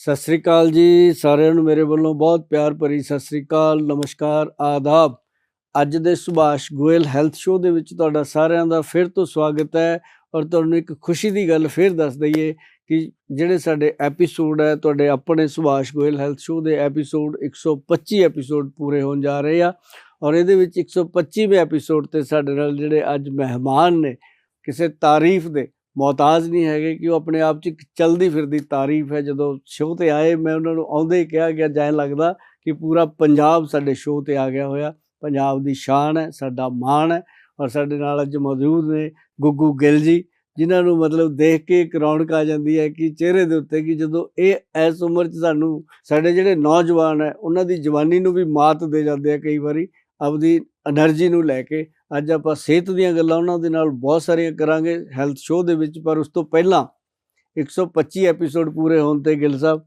ਸਤਿ ਸ੍ਰੀ ਅਕਾਲ ਜੀ, ਸਾਰਿਆਂ ਨੂੰ ਮੇਰੇ ਵੱਲੋਂ ਬਹੁਤ ਪਿਆਰ ਭਰੀ ਸਤਿ ਸ੍ਰੀ ਅਕਾਲ, ਨਮਸਕਾਰ, ਆਦਾਬ। ਅੱਜ ਦੇ ਸੁਭਾਸ਼ ਗੋਇਲ ਹੈਲਥ ਸ਼ੋਅ ਦੇ ਵਿੱਚ ਤੁਹਾਡਾ ਸਾਰਿਆਂ ਦਾ ਫਿਰ ਤੋਂ ਸਵਾਗਤ ਹੈ ਔਰ ਤੁਹਾਨੂੰ ਇੱਕ ਖੁਸ਼ੀ ਦੀ ਗੱਲ ਫਿਰ ਦੱਸ ਦਈਏ ਕਿ ਜਿਹੜੇ ਸਾਡੇ ਐਪੀਸੋਡ ਹੈ, ਤੁਹਾਡੇ ਆਪਣੇ ਸੁਭਾਸ਼ ਗੋਇਲ ਹੈਲਥ ਸ਼ੋਅ ਦੇ ਐਪੀਸੋਡ 125 ਐਪੀਸੋਡ ਪੂਰੇ ਹੋਣ ਜਾ ਰਹੇ ਆ ਔਰ ਇਹਦੇ ਵਿੱਚ 125ਵੇਂ ਐਪੀਸੋਡ ਤੇ ਸਾਡੇ ਨਾਲ ਜਿਹੜੇ ਅੱਜ ਮਹਿਮਾਨ ਨੇ, ਕਿਸੇ ਤਾਰੀਫ ਦੇ ਮੁਹਤਾਜ ਨਹੀਂ ਹੈਗੇ ਕਿ ਉਹ ਆਪਣੇ ਆਪ 'ਚ ਇੱਕ ਚਲਦੀ ਫਿਰਦੀ ਤਾਰੀਫ ਹੈ। ਜਦੋਂ ਸ਼ੋਅ ਤੇ ਆਏ, ਮੈਂ ਉਹਨਾਂ ਨੂੰ ਆਉਂਦੇ ਹੀ ਕਿਹਾ ਗਿਆ ਜਾਇ ਲੱਗਦਾ ਕਿ ਪੂਰਾ ਪੰਜਾਬ ਸਾਡੇ ਸ਼ੋਅ ਤੇ ਆ ਗਿਆ ਹੋਇਆ। ਪੰਜਾਬ ਦੀ ਸ਼ਾਨ ਹੈ, ਸਾਡਾ ਮਾਣ ਹੈ ਔਰ ਸਾਡੇ ਨਾਲ ਅੱਜ ਮੌਜੂਦ ਨੇ ਗੁੱਗੂ ਗਿੱਲ ਜੀ, ਜਿਨ੍ਹਾਂ ਨੂੰ ਮਤਲਬ ਦੇਖ ਕੇ ਇੱਕ ਰੌਣਕ ਆ ਜਾਂਦੀ ਹੈ ਕਿ ਚਿਹਰੇ ਦੇ ਉੱਤੇ ਕਿ ਜਦੋਂ ਇਹ ਇਸ ਉਮਰ 'ਚ ਸਾਨੂੰ ਸਾਡੇ ਜਿਹੜੇ ਨੌਜਵਾਨ ਹੈ, ਉਹਨਾਂ ਦੀ ਜਵਾਨੀ ਨੂੰ ਵੀ ਮਾਤ ਦੇ ਜਾਂਦੇ ਆ ਕਈ ਵਾਰੀ। ਆਪਦੀ એનર્ਜੀ ਨੂੰ ਲੈ ਕੇ ਅੱਜ ਆਪਾਂ ਸਿਹਤ ਦੀਆਂ ਗੱਲਾਂ ਉਹਨਾਂ ਦੇ ਨਾਲ ਬਹੁਤ ਸਾਰੀਆਂ ਕਰਾਂਗੇ ਹੈਲਥ ਸ਼ੋਅ ਦੇ ਵਿੱਚ ਪਰ ਉਸ ਤੋਂ ਪਹਿਲਾਂ 125 ਐਪੀਸੋਡ ਪੂਰੇ ਹੋਣ ਤੇ ਗਿੱਲ ਸਾਹਿਬ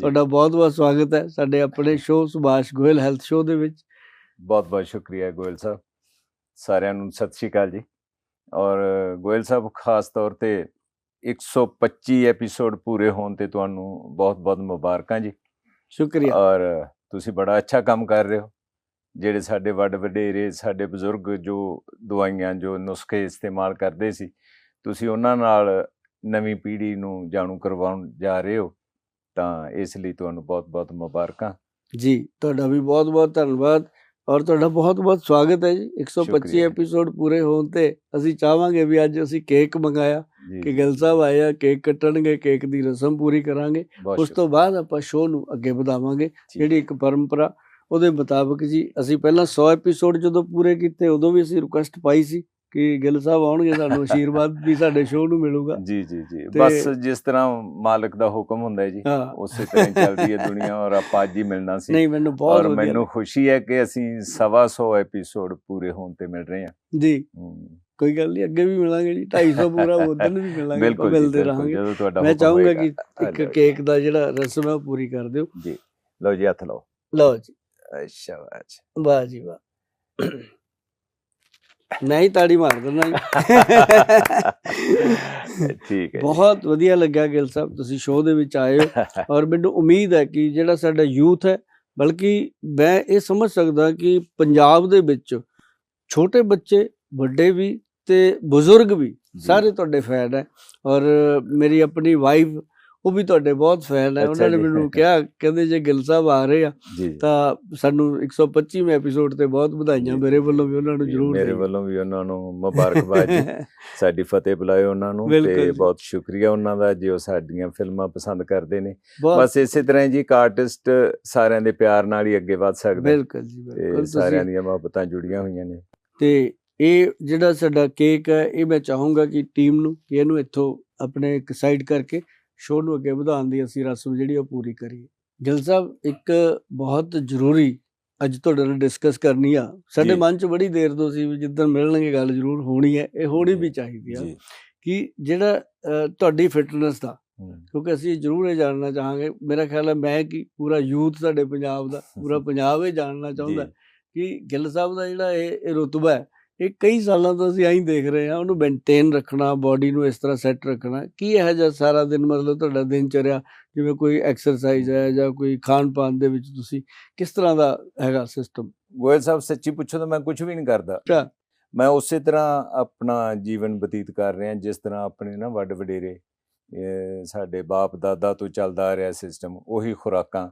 ਤੁਹਾਡਾ ਬਹੁਤ-ਬਹੁਤ ਸਵਾਗਤ ਹੈ ਸਾਡੇ ਆਪਣੇ show Subhash Goyal health show ਦੇ ਵਿੱਚ। ਬਹੁਤ-ਬਹੁਤ ਸ਼ੁਕਰੀਆ ਗੋਇਲ ਸਾਹਿਬ ਸਾਰਿਆਂ ਨੂੰ ਸਤਿ ਸ਼੍ਰੀ ਅਕਾਲ ਜੀ। ਔਰ ਗੋਇਲ ਸਾਹਿਬ ਖਾਸ ਤੌਰ ਤੇ 125 ਐਪੀਸੋਡ ਪੂਰੇ ਹੋਣ ਤੇ ਤੁਹਾਨੂੰ ਬਹੁਤ-ਬਹੁਤ ਮੁਬਾਰਕਾਂ ਜੀ। ਸ਼ੁਕਰੀਆ। ਔਰ ਤੁਸੀਂ ਬੜਾ ਅੱਛਾ ਕੰਮ ਕਰ ਰਹੇ ਹੋ। ਜਿਹੜੇ ਸਾਡੇ ਵੱਡ ਵਡੇਰੇ ਸਾਡੇ ਬਜ਼ੁਰਗ ਜੋ ਦਵਾਈਆਂ ਜੋ ਨੁਸਖੇ ਇਸਤੇਮਾਲ ਕਰਦੇ ਸੀ ਤੁਸੀਂ ਉਹਨਾਂ ਨਾਲ ਨਵੀਂ ਪੀੜ੍ਹੀ ਨੂੰ ਜਾਣੂ ਕਰਵਾਉਣ ਜਾ ਰਹੇ ਹੋ ਤਾਂ ਇਸ ਲਈ ਤੁਹਾਨੂੰ ਬਹੁਤ ਬਹੁਤ ਮੁਬਾਰਕਾਂ। ਜੀ ਤੁਹਾਡਾ ਵੀ ਬਹੁਤ-ਬਹੁਤ ਧੰਨਵਾਦ ਔਰ ਤੁਹਾਡਾ ਬਹੁਤ-ਬਹੁਤ ਸਵਾਗਤ ਹੈ ਜੀ। 125 ਸ਼ੁਕਰੀਆ। ਐਪੀਸੋਡ ਪੂਰੇ ਹੋਣ ਤੇ ਅਸੀਂ ਚਾਹਾਂਗੇ ਵੀ ਅੱਜ ਅਸੀਂ ਕੇਕ ਮੰਗਾਇਆ ਕਿ ਗਿੱਲ ਸਾਹਿਬ ਆਏ ਆ ਕੇਕ ਕੱਟਣਗੇ ਕੇਕ ਦੀ ਰਸਮ ਪੂਰੀ ਕਰਾਂਗੇ। ਉਸ ਤੋਂ ਬਾਅਦ ਆਪਾਂ ਸ਼ੋਅ ਨੂੰ ਅੱਗੇ ਵਧਾਵਾਂਗੇ। ਜਿਹੜੀ ਇੱਕ ਪਰੰਪਰਾ ਉਹਦੇ ਮੁਤਾਬਕ ਜੀ ਅਸੀਂ ਪਹਿਲਾਂ 100 ਐਪੀਸੋਡ ਜਦੋਂ ਪੂਰੇ ਕੀਤੇ ਉਦੋਂ ਵੀ ਅਸੀਂ ਰਿਕੁਐਸਟ ਪਾਈ ਸੀ ਕਿ ਗਿੱਲ ਸਾਹਿਬ ਆਉਣਗੇ ਸਾਨੂੰ ਆਸ਼ੀਰਵਾਦ ਵੀ ਸਾਡੇ ਸ਼ੋਅ ਨੂੰ ਮਿਲੂਗਾ। ਜੀ ਜੀ ਜੀ। ਬਸ ਜਿਸ ਤਰ੍ਹਾਂ ਮਾਲਕ ਦਾ ਹੁਕਮ ਹੁੰਦਾ ਹੈ। ਜੀ ਉਸੇ ਤਰ੍ਹਾਂ ਚੱਲਦੀ ਹੈ ਦੁਨੀਆ ਔਰ ਆਪਾਂ ਅੱਜ ਹੀ ਮਿਲਣਾ ਸੀ। ਨਹੀਂ ਮੈਨੂੰ ਬਹੁਤ ਔਰ ਮੈਨੂੰ ਖੁਸ਼ੀ ਹੈ ਕਿ ਅਸੀਂ ਸਵਾ ਸੌ ਐਪੀਸੋਡ ਪੂਰੇ ਹੋਣ ਤੇ ਮਿਲ ਰਹੇ ਹਾਂ। ਜੀ। ਕੋਈ ਗੱਲ ਨਹੀਂ ਅੱਗੇ ਵੀ ਮਿਲਾਂਗੇ ਜੀ 250 ਪੂਰਾ ਉਦੋਂ ਵੀ ਮਿਲਾਂਗੇ ਬਿਲਕੁਲ ਮਿਲਦੇ ਰਹਾਂਗੇ। ਜਦੋਂ ਤੁਹਾਡਾ ਮੈਂ ਚਾਹੂੰਗਾ। ਕਿ ਇੱਕ। ਕੇਕ ਦਾ ਜਿਹੜਾ ਰਸਮ ਹੈ ਉਹ ਪੂਰੀ ਕਰ ਦਿਓ। ਜੀ। ਲਓ ਜੀ ਹੱਥ ਲਓ। ਲਓ ਜੀ। ਅੱਛਾ ਬਾਜ ਵਾਹ ਜੀ ਵਾਹ ਮੈਂ ਹੀ ਤਾੜੀ ਮਾਰ ਦਿੰਦਾ ਜੀ ਠੀਕ ਹੈ। ਬਹੁਤ ਵਧੀਆ ਲੱਗਿਆ ਗਿੱਲ ਸਾਹਿਬ ਤੁਸੀਂ ਸ਼ੋਅ ਦੇ ਵਿੱਚ ਆਏ ਹੋ ਔਰ ਮੈਨੂੰ ਉਮੀਦ ਹੈ ਕਿ ਜਿਹੜਾ ਸਾਡਾ ਯੂਥ ਹੈ ਬਲਕਿ ਮੈਂ ਇਹ ਸਮਝ ਸਕਦਾ ਕਿ ਪੰਜਾਬ ਦੇ ਵਿੱਚ ਛੋਟੇ ਬੱਚੇ ਵੱਡੇ ਵੀ ਤੇ ਬਜ਼ੁਰਗ ਵੀ। ਸਾਰੇ ਤੁਹਾਡੇ ਫੈਨ ਹੈ ਔਰ ਮੇਰੀ ਆਪਣੀ ਵਾਈਫ ਉਹ ਵੀ ਤੁਹਾਡੇ ਬਹੁਤ ਫੈਨ ਹੈ। ਉਹਨਾਂ ਨੇ। ਮੈਨੂੰ ਕਿਹਾ ਕਹਿੰਦੇ ਜੇ ਗਿੱਲ ਸਾਹਿਬ ਆ ਰਹੇ ਆ ਤਾਂ ਸਾਨੂੰ 125ਵੇਂ ਐਪੀਸੋਡ ਤੇ ਬਹੁਤ ਵਧਾਈਆਂ। ਮੇਰੇ ਵੱਲੋਂ ਵੀ ਉਹਨਾਂ ਨੂੰ ਜ਼ਰੂਰ ਮੇਰੇ। ਵੱਲੋਂ ਵੀ ਉਹਨਾਂ ਨੂੰ ਮੁਬਾਰਕਬਾਦ ਜੀ। ਸਾਡੀ ਫਤਿਹ ਬੁਲਾਇਓ ਉਹਨਾਂ ਨੂੰ ਤੇ। ਬਹੁਤ ਸ਼ੁਕਰੀਆ ਉਹਨਾਂ ਦਾ ਜੋ ਸਾਡੀਆਂ ਫਿਲਮਾਂ ਪਸੰਦ ਕਰਦੇ ਨੇ। ਬਸ ਇਸੇ ਤਰ੍ਹਾਂ ਜੀ ਇੱਕ ਆਰਟਿਸਟ ਸਾਰਿਆਂ ਦੇ ਪਿਆਰ ਨਾਲ ਹੀ ਅੱਗੇ ਵਧ ਸਕਦਾ। ਬਿਲਕੁਲ ਜੀ ਬਿਲਕੁਲ। ਸਾਰਿਆਂ ਦੀਆਂ ਮੁਹੱਬਤਾਂ ਜੁੜੀਆਂ ਹੋਈਆਂ ਨੇ। ਤੇ ਇਹ ਜਿਹੜਾ ਸਾਡਾ ਕੇਕ ਹੈ ਇਹ ਮੈਂ ਚਾਹੂੰਗਾ ਕਿ ਟੀਮ ਨੂੰ ਕਿ ਇਹਨੂੰ ਇੱਥੋਂ ਆਪਣੇ ਇੱਕ ਸਾਈਡ ਕਰਕੇ ਸ਼ੋਅ ਨੂੰ ਅੱਗੇ ਵਧਾਉਣ ਦੀ ਅਸੀਂ ਰਸਮ ਜਿਹੜੀ ਉਹ ਪੂਰੀ ਕਰੀਏ। ਗਿਲ ਸਾਹਿਬ ਇੱਕ ਬਹੁਤ ਜ਼ਰੂਰੀ ਅੱਜ ਤੁਹਾਡੇ ਨਾਲ ਡਿਸਕਸ ਕਰਨੀ ਆ। ਸਾਡੇ। ਮਨ 'ਚ ਬੜੀ ਦੇਰ ਤੋਂ ਸੀ ਵੀ ਜਿੱਦਣ ਮਿਲਣਗੇ ਗੱਲ ਜ਼ਰੂਰ ਹੋਣੀ ਹੈ ਇਹ ਹੋਣੀ ਵੀ ਚਾਹੀਦੀ ਆ ਕਿ ਜਿਹੜਾ ਤੁਹਾਡੀ ਫਿਟਨੈਸ ਦਾ ਕਿਉਂਕਿ ਅਸੀਂ ਜ਼ਰੂਰ ਇਹ ਜਾਣਨਾ ਚਾਹਾਂਗੇ। ਮੇਰਾ ਖਿਆਲ ਹੈ ਮੈਂ ਕਿ ਪੂਰਾ ਯੂਥ ਸਾਡੇ ਪੰਜਾਬ ਦਾ ਪੂਰਾ ਪੰਜਾਬ ਇਹ ਜਾਣਨਾ ਚਾਹੁੰਦਾ ਕਿ ਗਿੱਲ ਸਾਹਿਬ ਦਾ ਜਿਹੜਾ ਇਹ ਇਹ ਰੁਤਬਾ ਹੈ ਇਹ ਕਈ ਸਾਲਾਂ ਤੋਂ ਅਸੀਂ ਐਂ ਦੇਖ ਰਹੇ ਹਾਂ ਉਹਨੂੰ ਮੇਨਟੇਨ ਰੱਖਣਾ ਬਾਡੀ ਨੂੰ ਇਸ ਤਰ੍ਹਾਂ ਸੈੱਟ ਰੱਖਣਾ। ਕੀ ਇਹੋ ਜਿਹਾ ਸਾਰਾ ਦਿਨ ਮਤਲਬ ਤੁਹਾਡਾ ਦਿਨ ਚਰਿਆ ਜਿਵੇਂ ਕੋਈ ਐਕਸਰਸਾਈਜ਼ ਹੈ ਜਾਂ ਕੋਈ ਖਾਣ ਪਾਣ ਦੇ ਵਿੱਚ ਤੁਸੀਂ ਕਿਸ ਤਰ੍ਹਾਂ ਦਾ ਹੈਗਾ ਸਿਸਟਮ ਗੋਇਲ ਸਾਹਿਬ ਸੱਚੀ ਪੁੱਛੋ ਤਾਂ ਮੈਂ ਕੁਝ ਵੀ ਨਹੀਂ ਕਰਦਾ। ਮੈਂ ਉਸੇ ਤਰ੍ਹਾਂ ਆਪਣਾ ਜੀਵਨ ਬਤੀਤ ਕਰ ਰਿਹਾ ਜਿਸ ਤਰ੍ਹਾਂ ਆਪਣੇ ਨਾ ਵੱਡ ਵਡੇਰੇ ਸਾਡੇ ਬਾਪ ਦਾਦਾ ਤੋਂ ਚੱਲਦਾ ਆ ਰਿਹਾ ਸਿਸਟਮ ਉਹੀ ਖੁਰਾਕਾਂ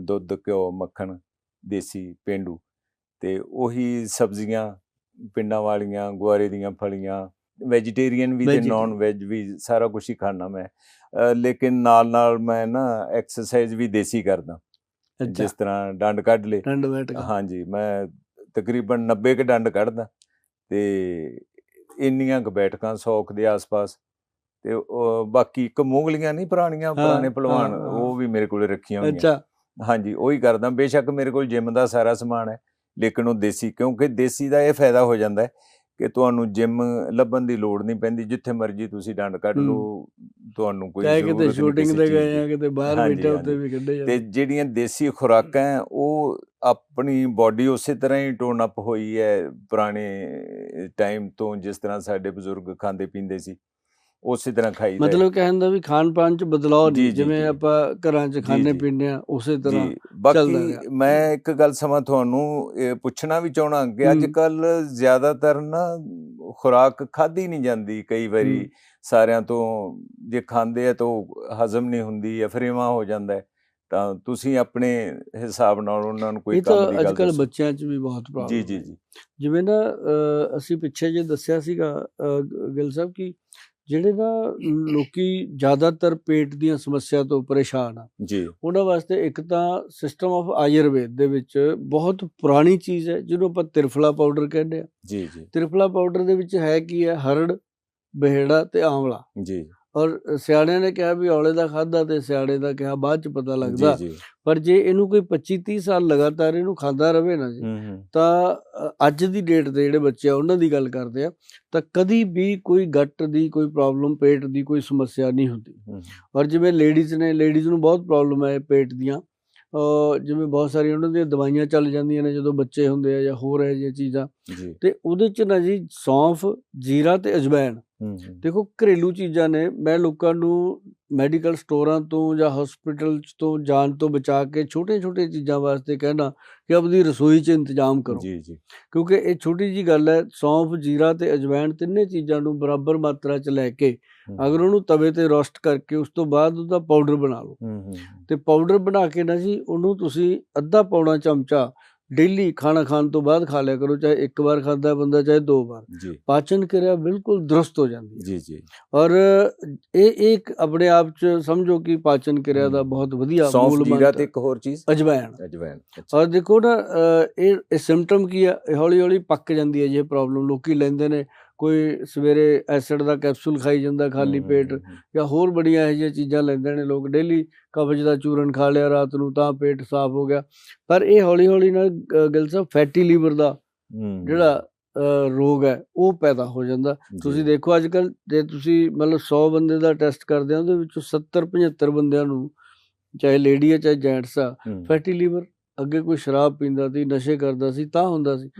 ਦੁੱਧ ਘਿਓ ਮੱਖਣ ਦੇਸੀ ਪੇਂਡੂ ਤੇ ਉਹੀ ਸਬਜ਼ੀਆਂ ਪਿੰਡਾਂ ਵਾਲੀਆਂ ਗੁਆਰੇ ਦੀਆਂ ਫਲੀਆਂ ਵੈਜੀਟੇਰੀਅਨ ਵੀ ਤੇ। ਨਾਨ ਵੈਜ ਵੀ ਸਾਰਾ ਕੁਝ ਹੀ ਖਾਣਾ ਮੈਂ। ਲੇਕਿਨ ਨਾਲ ਨਾਲ ਮੈਂ ਨਾ ਐਕਸਰਸਾਈਜ਼ ਵੀ ਦੇਸੀ ਕਰਦਾ। ਜਿਸ ਤਰ੍ਹਾਂ ਡੰਡ ਕੱਢ ਲੇ ਬੈਠ ਹਾਂਜੀ ਮੈਂ ਤਕਰੀਬਨ 90 ਕ ਡੰਡ ਕੱਢਦਾ ਤੇ ਇੰਨੀਆਂ ਕੁ ਬੈਠਕਾਂ 100 ਕੁ ਦੇ ਆਸ-ਪਾਸ ਤੇ ਬਾਕੀ ਇੱਕ ਮੂੰਗਲੀਆਂ ਨਹੀਂ ਪੁਰਾਣੀਆਂ ਪੁਰਾਣੇ ਪਹਿਲਵਾਨ ਉਹ ਵੀ ਮੇਰੇ ਕੋਲੇ ਰੱਖੀਆਂ ਹੋਈਆਂ। ਅੱਛਾ। ਹਾਂਜੀ ਉਹੀ ਕਰਦਾ। ਬੇਸ਼ੱਕ ਮੇਰੇ ਕੋਲ ਜਿਮ ਦਾ ਸਾਰਾ ਸਮਾਨ ਹੈ। ਲੇਕਿਨ ਉਹ ਦੇਸੀ ਕਿਉਂਕਿ ਦੇਸੀ ਦਾ ਇਹ ਫਾਇਦਾ ਹੋ ਜਾਂਦਾ ਹੈ ਕਿ ਤੁਹਾਨੂੰ ਜਿਮ ਲੱਭਣ ਦੀ ਲੋੜ ਨਹੀਂ ਪੈਂਦੀ ਜਿੱਥੇ ਮਰਜ਼ੀ ਤੁਸੀਂ ਡੰਡ ਕੱਢ। ਲਓ ਤੁਹਾਨੂੰ ਕੋਈ ਜ਼ਰੂਰਤ ਕਿਤੇ ਨਹੀਂ ਸ਼ੂਟਿੰਗ ਕਿਸੇ ਤੇ ਗਏ। ਆ ਕਿਤੇ ਬਾਹਰ ਬੈਠੇ ਉੱਤੇ। ਵੀ ਕੱਢੇ ਤੇ ਜਾਂਦੇ ਜਿਹੜੀਆਂ ਦੇਸੀ ਖੁਰਾਕਾਂ ਉਹ ਆਪਣੀ ਬਾਡੀ ਉਸੇ ਤਰ੍ਹਾਂ ਹੀ ਟੋਨ ਅਪ ਹੋਈ ਹੈ ਪੁਰਾਣੇ ਟਾਈਮ ਤੋਂ ਜਿਸ ਤਰ੍ਹਾਂ ਸਾਡੇ ਬਜ਼ੁਰਗ ਖਾਂਦੇ ਪੀਂਦੇ ਸੀ ਉਸੇ ਤਰ੍ਹਾਂ ਖਾਈਦਾ ਹੈ। ਮਤਲਬ ਕਹਿਣ ਦਾ ਵੀ ਖਾਣ ਪਾਣ ਚ ਬਦਲਾਅ ਜੀ, ਨਹੀਂ ਜੀ, ਜਿਵੇਂ ਜੀ। ਆਪਾਂ ਘਰਾਂ ਚ ਜੀ, ਖਾਣੇ ਜੀ। ਆ ਉਸੇ ਤਰ੍ਹਾਂ ਜੀ ਬਾਕੀ। ਮੈਂ ਇੱਕ ਗੱਲ ਸਮਾਂ ਤੁਹਾਨੂੰ ਇਹ ਪੁੱਛਣਾ ਵੀ ਚਾਹਣਾ ਕਿ ਅੱਜ। ਕੱਲ ਜ਼ਿਆਦਾਤਰ ਨਾ ਖੁਰਾਕ ਖਾਧੀ ਨਹੀਂ ਜਾਂਦੀ ਕਈ ਵਾਰੀ। ਸਾਰਿਆਂ ਤੋਂ ਜੇ ਖਾਂਦੇ ਆ ਤਾਂ ਹਜ਼ਮ ਨਹੀਂ ਹੁੰਦੀ ਜਾਂ ਫਰੇਵਾ ਹੋ ਜਾਂਦਾ ਹੈ ਤਾਂ ਤੁਸੀਂ ਆਪਣੇ ਹਿਸਾਬ ਨਾਲ ਉਹਨਾਂ ਨੂੰ ਕੋਈ ਇਹ ਕੰਮ ਤਾਂ ਦੀ ਅੱਜ ਗੱਲ ਕੱਲ ਦੱਸੋ ਬੱਚਿਆਂ ਚ ਵੀ ਬਹੁਤ ਜੀ ਪ੍ਰੋਬਲਮ ਜੀ ਜੀ ਜਿਵੇਂ ਨਾ ਅਸੀਂ ਪਿੱਛੇ ਜੇ ਦੱਸਿਆ ਸੀਗਾ ਗਿੱਲ ਸਾਹਿਬ ਕਿ ਜਿਹੜੇ ਨਾ ਲੋਕੀ ਜ਼ਿਆਦਾਤਰ ਪੇਟ ਦੀਆਂ ਸਮੱਸਿਆ ਤੋਂ ਪਰੇਸ਼ਾਨ ਆ ਜੀ। ਉਹਨਾਂ ਵਾਸਤੇ ਇੱਕ ਤਾਂ ਸਿਸਟਮ ਆਫ ਆਯੁਰਵੇਦ ਦੇ ਵਿੱਚ ਬਹੁਤ ਪੁਰਾਣੀ ਚੀਜ਼ ਹੈ ਜਿਹਨੂੰ ਆਪਾਂ ਤਿਰਫਲਾ ਪਾਊਡਰ ਕਹਿੰਦੇ ਆ। ਜੀ ਜੀ। ਤਿਰਫਲਾ ਪਾਊਡਰ ਦੇ ਵਿੱਚ ਹੈ ਕੀ ਹੈ? ਹਰੜ ਬਿਹੜਾ ਤੇ ਆਂਵਲਾ। ਜੀ। ਔਰ ਸਿਆਣਿਆਂ ਨੇ ਕਿਹਾ ਵੀ ਔਲੇ ਦਾ ਖਾਦਾ ਤੇ ਸਿਆਣੇ ਦਾ ਕਿਹਾ ਬਾਅਦ ਚ ਪਤਾ ਲੱਗਦਾ। ਪਰ ਜੇ ਇਹਨੂੰ ਕੋਈ 25 30 ਸਾਲ ਲਗਾਤਾਰ ਇਹਨੂੰ ਖਾਂਦਾ ਰਵੇ ਨਾ ਜੀ ਤਾਂ ਅੱਜ ਦੀ ਡੇਟ ਦੇ ਜਿਹੜੇ ਬੱਚੇ ਆ ਉਹਨਾਂ ਦੀ ਗੱਲ ਕਰਦੇ ਆ ਤਾਂ ਕਦੀ ਵੀ ਕੋਈ ਗੱਟ ਦੀ ਕੋਈ ਪ੍ਰੋਬਲਮ ਪੇਟ ਦੀ ਕੋਈ ਸਮੱਸਿਆ ਨਹੀਂ ਹੁੰਦੀ। ਔਰ ਜਿਵੇਂ ਲੇਡੀਜ਼ ਨੇ ਲੇਡੀਜ਼ ਨੂੰ ਬਹੁਤ ਪ੍ਰੋਬਲਮ ਹੈ ਪੇਟ ਦੀਆਂ। ਜਿਵੇਂ ਬਹੁਤ ਸਾਰੀ ਉਹਨਾਂ ਦੀਆਂ ਦਵਾਈਆਂ ਚੱਲ ਜਾਂਦੀਆਂ ਨੇ ਜਦੋਂ ਬੱਚੇ ਹੁੰਦੇ ਆ ਜਾਂ ਹੋਰ ਇਹ ਜਿਹੀਆਂ ਚੀਜ਼ਾਂ। ਤੇ ਉਹਦੇ ਚ ਨਾ ਜੀ ਸੌਂਫ ਜੀਰਾ ਤੇ ਅਜਵਾਇਣ ਹੂੰ, ਦੇਖੋ ਘਰੇਲੂ ਚੀਜ਼ਾਂ ਨੇ। ਮੈਂ ਲੋਕਾਂ ਨੂੰ ਮੈਡੀਕਲ ਸਟੋਰਾਂ ਤੋਂ ਜਾਂ ਹਸਪੀਟਲ ਤੋਂ ਜਾਣ ਤੋਂ ਬਚਾ ਕੇ ਛੋਟੇ-ਛੋਟੇ ਚੀਜ਼ਾਂ ਵਾਸਤੇ ਕਹਿਣਾ ਕਿ ਆਪਣੀ ਰਸੋਈ 'ਚ ਇੰਤਜ਼ਾਮ ਕਰੋ। ਜੀ ਜੀ। ਕਿਉਂਕਿ ਇਹ ਛੋਟੀ ਜੀ ਗੱਲ ਹੈ ਸੌਂਫ ਜੀਰਾ ਤੇ ਅਜਵਾਇਣ ਤਿੰਨੇ ਚੀਜ਼ਾਂ ਨੂੰ ਬਰਾਬਰ ਮਾਤਰਾ 'ਚ ਲੈ ਕੇ ਅਗਰ ਉਹਨੂੰ ਤਵੇ ਤੇ ਰੋਸਟ ਕਰਕੇ ਉਸ ਤੋਂ ਬਾਅਦ ਉਹਦਾ ਪਾਊਡਰ ਬਣਾ ਲਓ। ਤੇ ਪਾਊਡਰ ਬਣਾ ਕੇ ਨਾ ਜੀ ਉਹਨੂੰ ਤੁਸੀਂ ਅੱਧਾ ਪੌਣਾ ਚਮਚਾ ਡੇਲੀ ਖਾਣਾ ਖਾਣ ਤੋਂ ਬਾਅਦ ਖਾ ਲਿਆ ਕਰੋ ਚਾਹੇ ਇੱਕ ਵਾਰ ਖਾਂਦਾ ਬੰਦਾ ਚਾਹੇ ਦੋ ਵਾਰ। ਪਾਚਨ ਕਿਰਿਆ ਬਿਲਕੁਲ ਦਰੁਸਤ ਹੋ ਜਾਂਦੀ ਹੈ। ਜੀ ਜੀ। ਔਰ ਇਹ ਇੱਕ ਆਪਣੇ ਆਪ ਚ ਸਮਝੋ ਕਿ ਪਾਚਨ ਕਿਰਿਆ ਦਾ। ਬਹੁਤ ਵਧੀਆ ਮੂਲ ਮੰਤਰ ਤੇ ਇੱਕ ਹੋਰ ਚੀਜ਼। ਅਜਵਾਇਣ ਅਜਵਾਇਣ ਔਰ ਦੇਖੋ ਨਾ ਇਹ ਸਿੰਪਟਮ ਕੀ ਇਹ ਹੌਲੀ ਹੌਲੀ ਪੱਕ ਜਾਂਦੀ ਹੈ ਜੇ ਪ੍ਰੋਬਲਮ ਲੋਕੀ ਲੈਂਦੇ ਨੇ। ਕੋਈ ਸਵੇਰੇ ਐਸਿਡ ਦਾ ਕੈਪਸੂਲ ਖਾਈ ਜਾਂਦਾ ਖਾਲੀ ਪੇਟ ਜਾਂ ਹੋਰ ਬੜੀਆਂ ਇਹੋ ਜਿਹੀਆਂ ਚੀਜ਼ਾਂ ਲੈਂਦੇ ਨੇ ਲੋਕ। ਡੇਲੀ ਕਬਜ਼ ਦਾ ਚੂਰਨ ਖਾ ਲਿਆ ਰਾਤ ਨੂੰ ਤਾਂ ਪੇਟ ਸਾਫ਼ ਹੋ ਗਿਆ। ਪਰ ਇਹ ਹੌਲੀ ਹੌਲੀ ਨਾਲ ਗਿਲ ਸਾਹਿਬ ਫੈਟੀ ਲੀਵਰ ਦਾ ਜਿਹੜਾ ਰੋਗ ਹੈ ਉਹ ਪੈਦਾ ਹੋ ਜਾਂਦਾ। ਤੁਸੀਂ ਦੇਖੋ ਅੱਜ ਕੱਲ ਜੇ ਤੁਸੀਂ ਮਤਲਬ 100 ਬੰਦੇ ਦਾ ਟੈਸਟ ਕਰਦੇ ਹੋ ਉਹਦੇ ਵਿੱਚੋਂ 70 75 ਬੰਦਿਆਂ ਨੂੰ ਚਾਹੇ ਲੇਡੀ ਹੈ ਚਾਹੇ ਜੈਂਟਸ ਆ ਫੈਟੀ ਲੀਵਰ ਅੱਗੇ ਕੋਈ ਸ਼ਰਾਬ ਪੀਂਦਾ ਸੀ ਨਸ਼ੇ ਕਰਦਾ ਸੀ ਤਾਂ ਹੁੰਦਾ ਸੀ।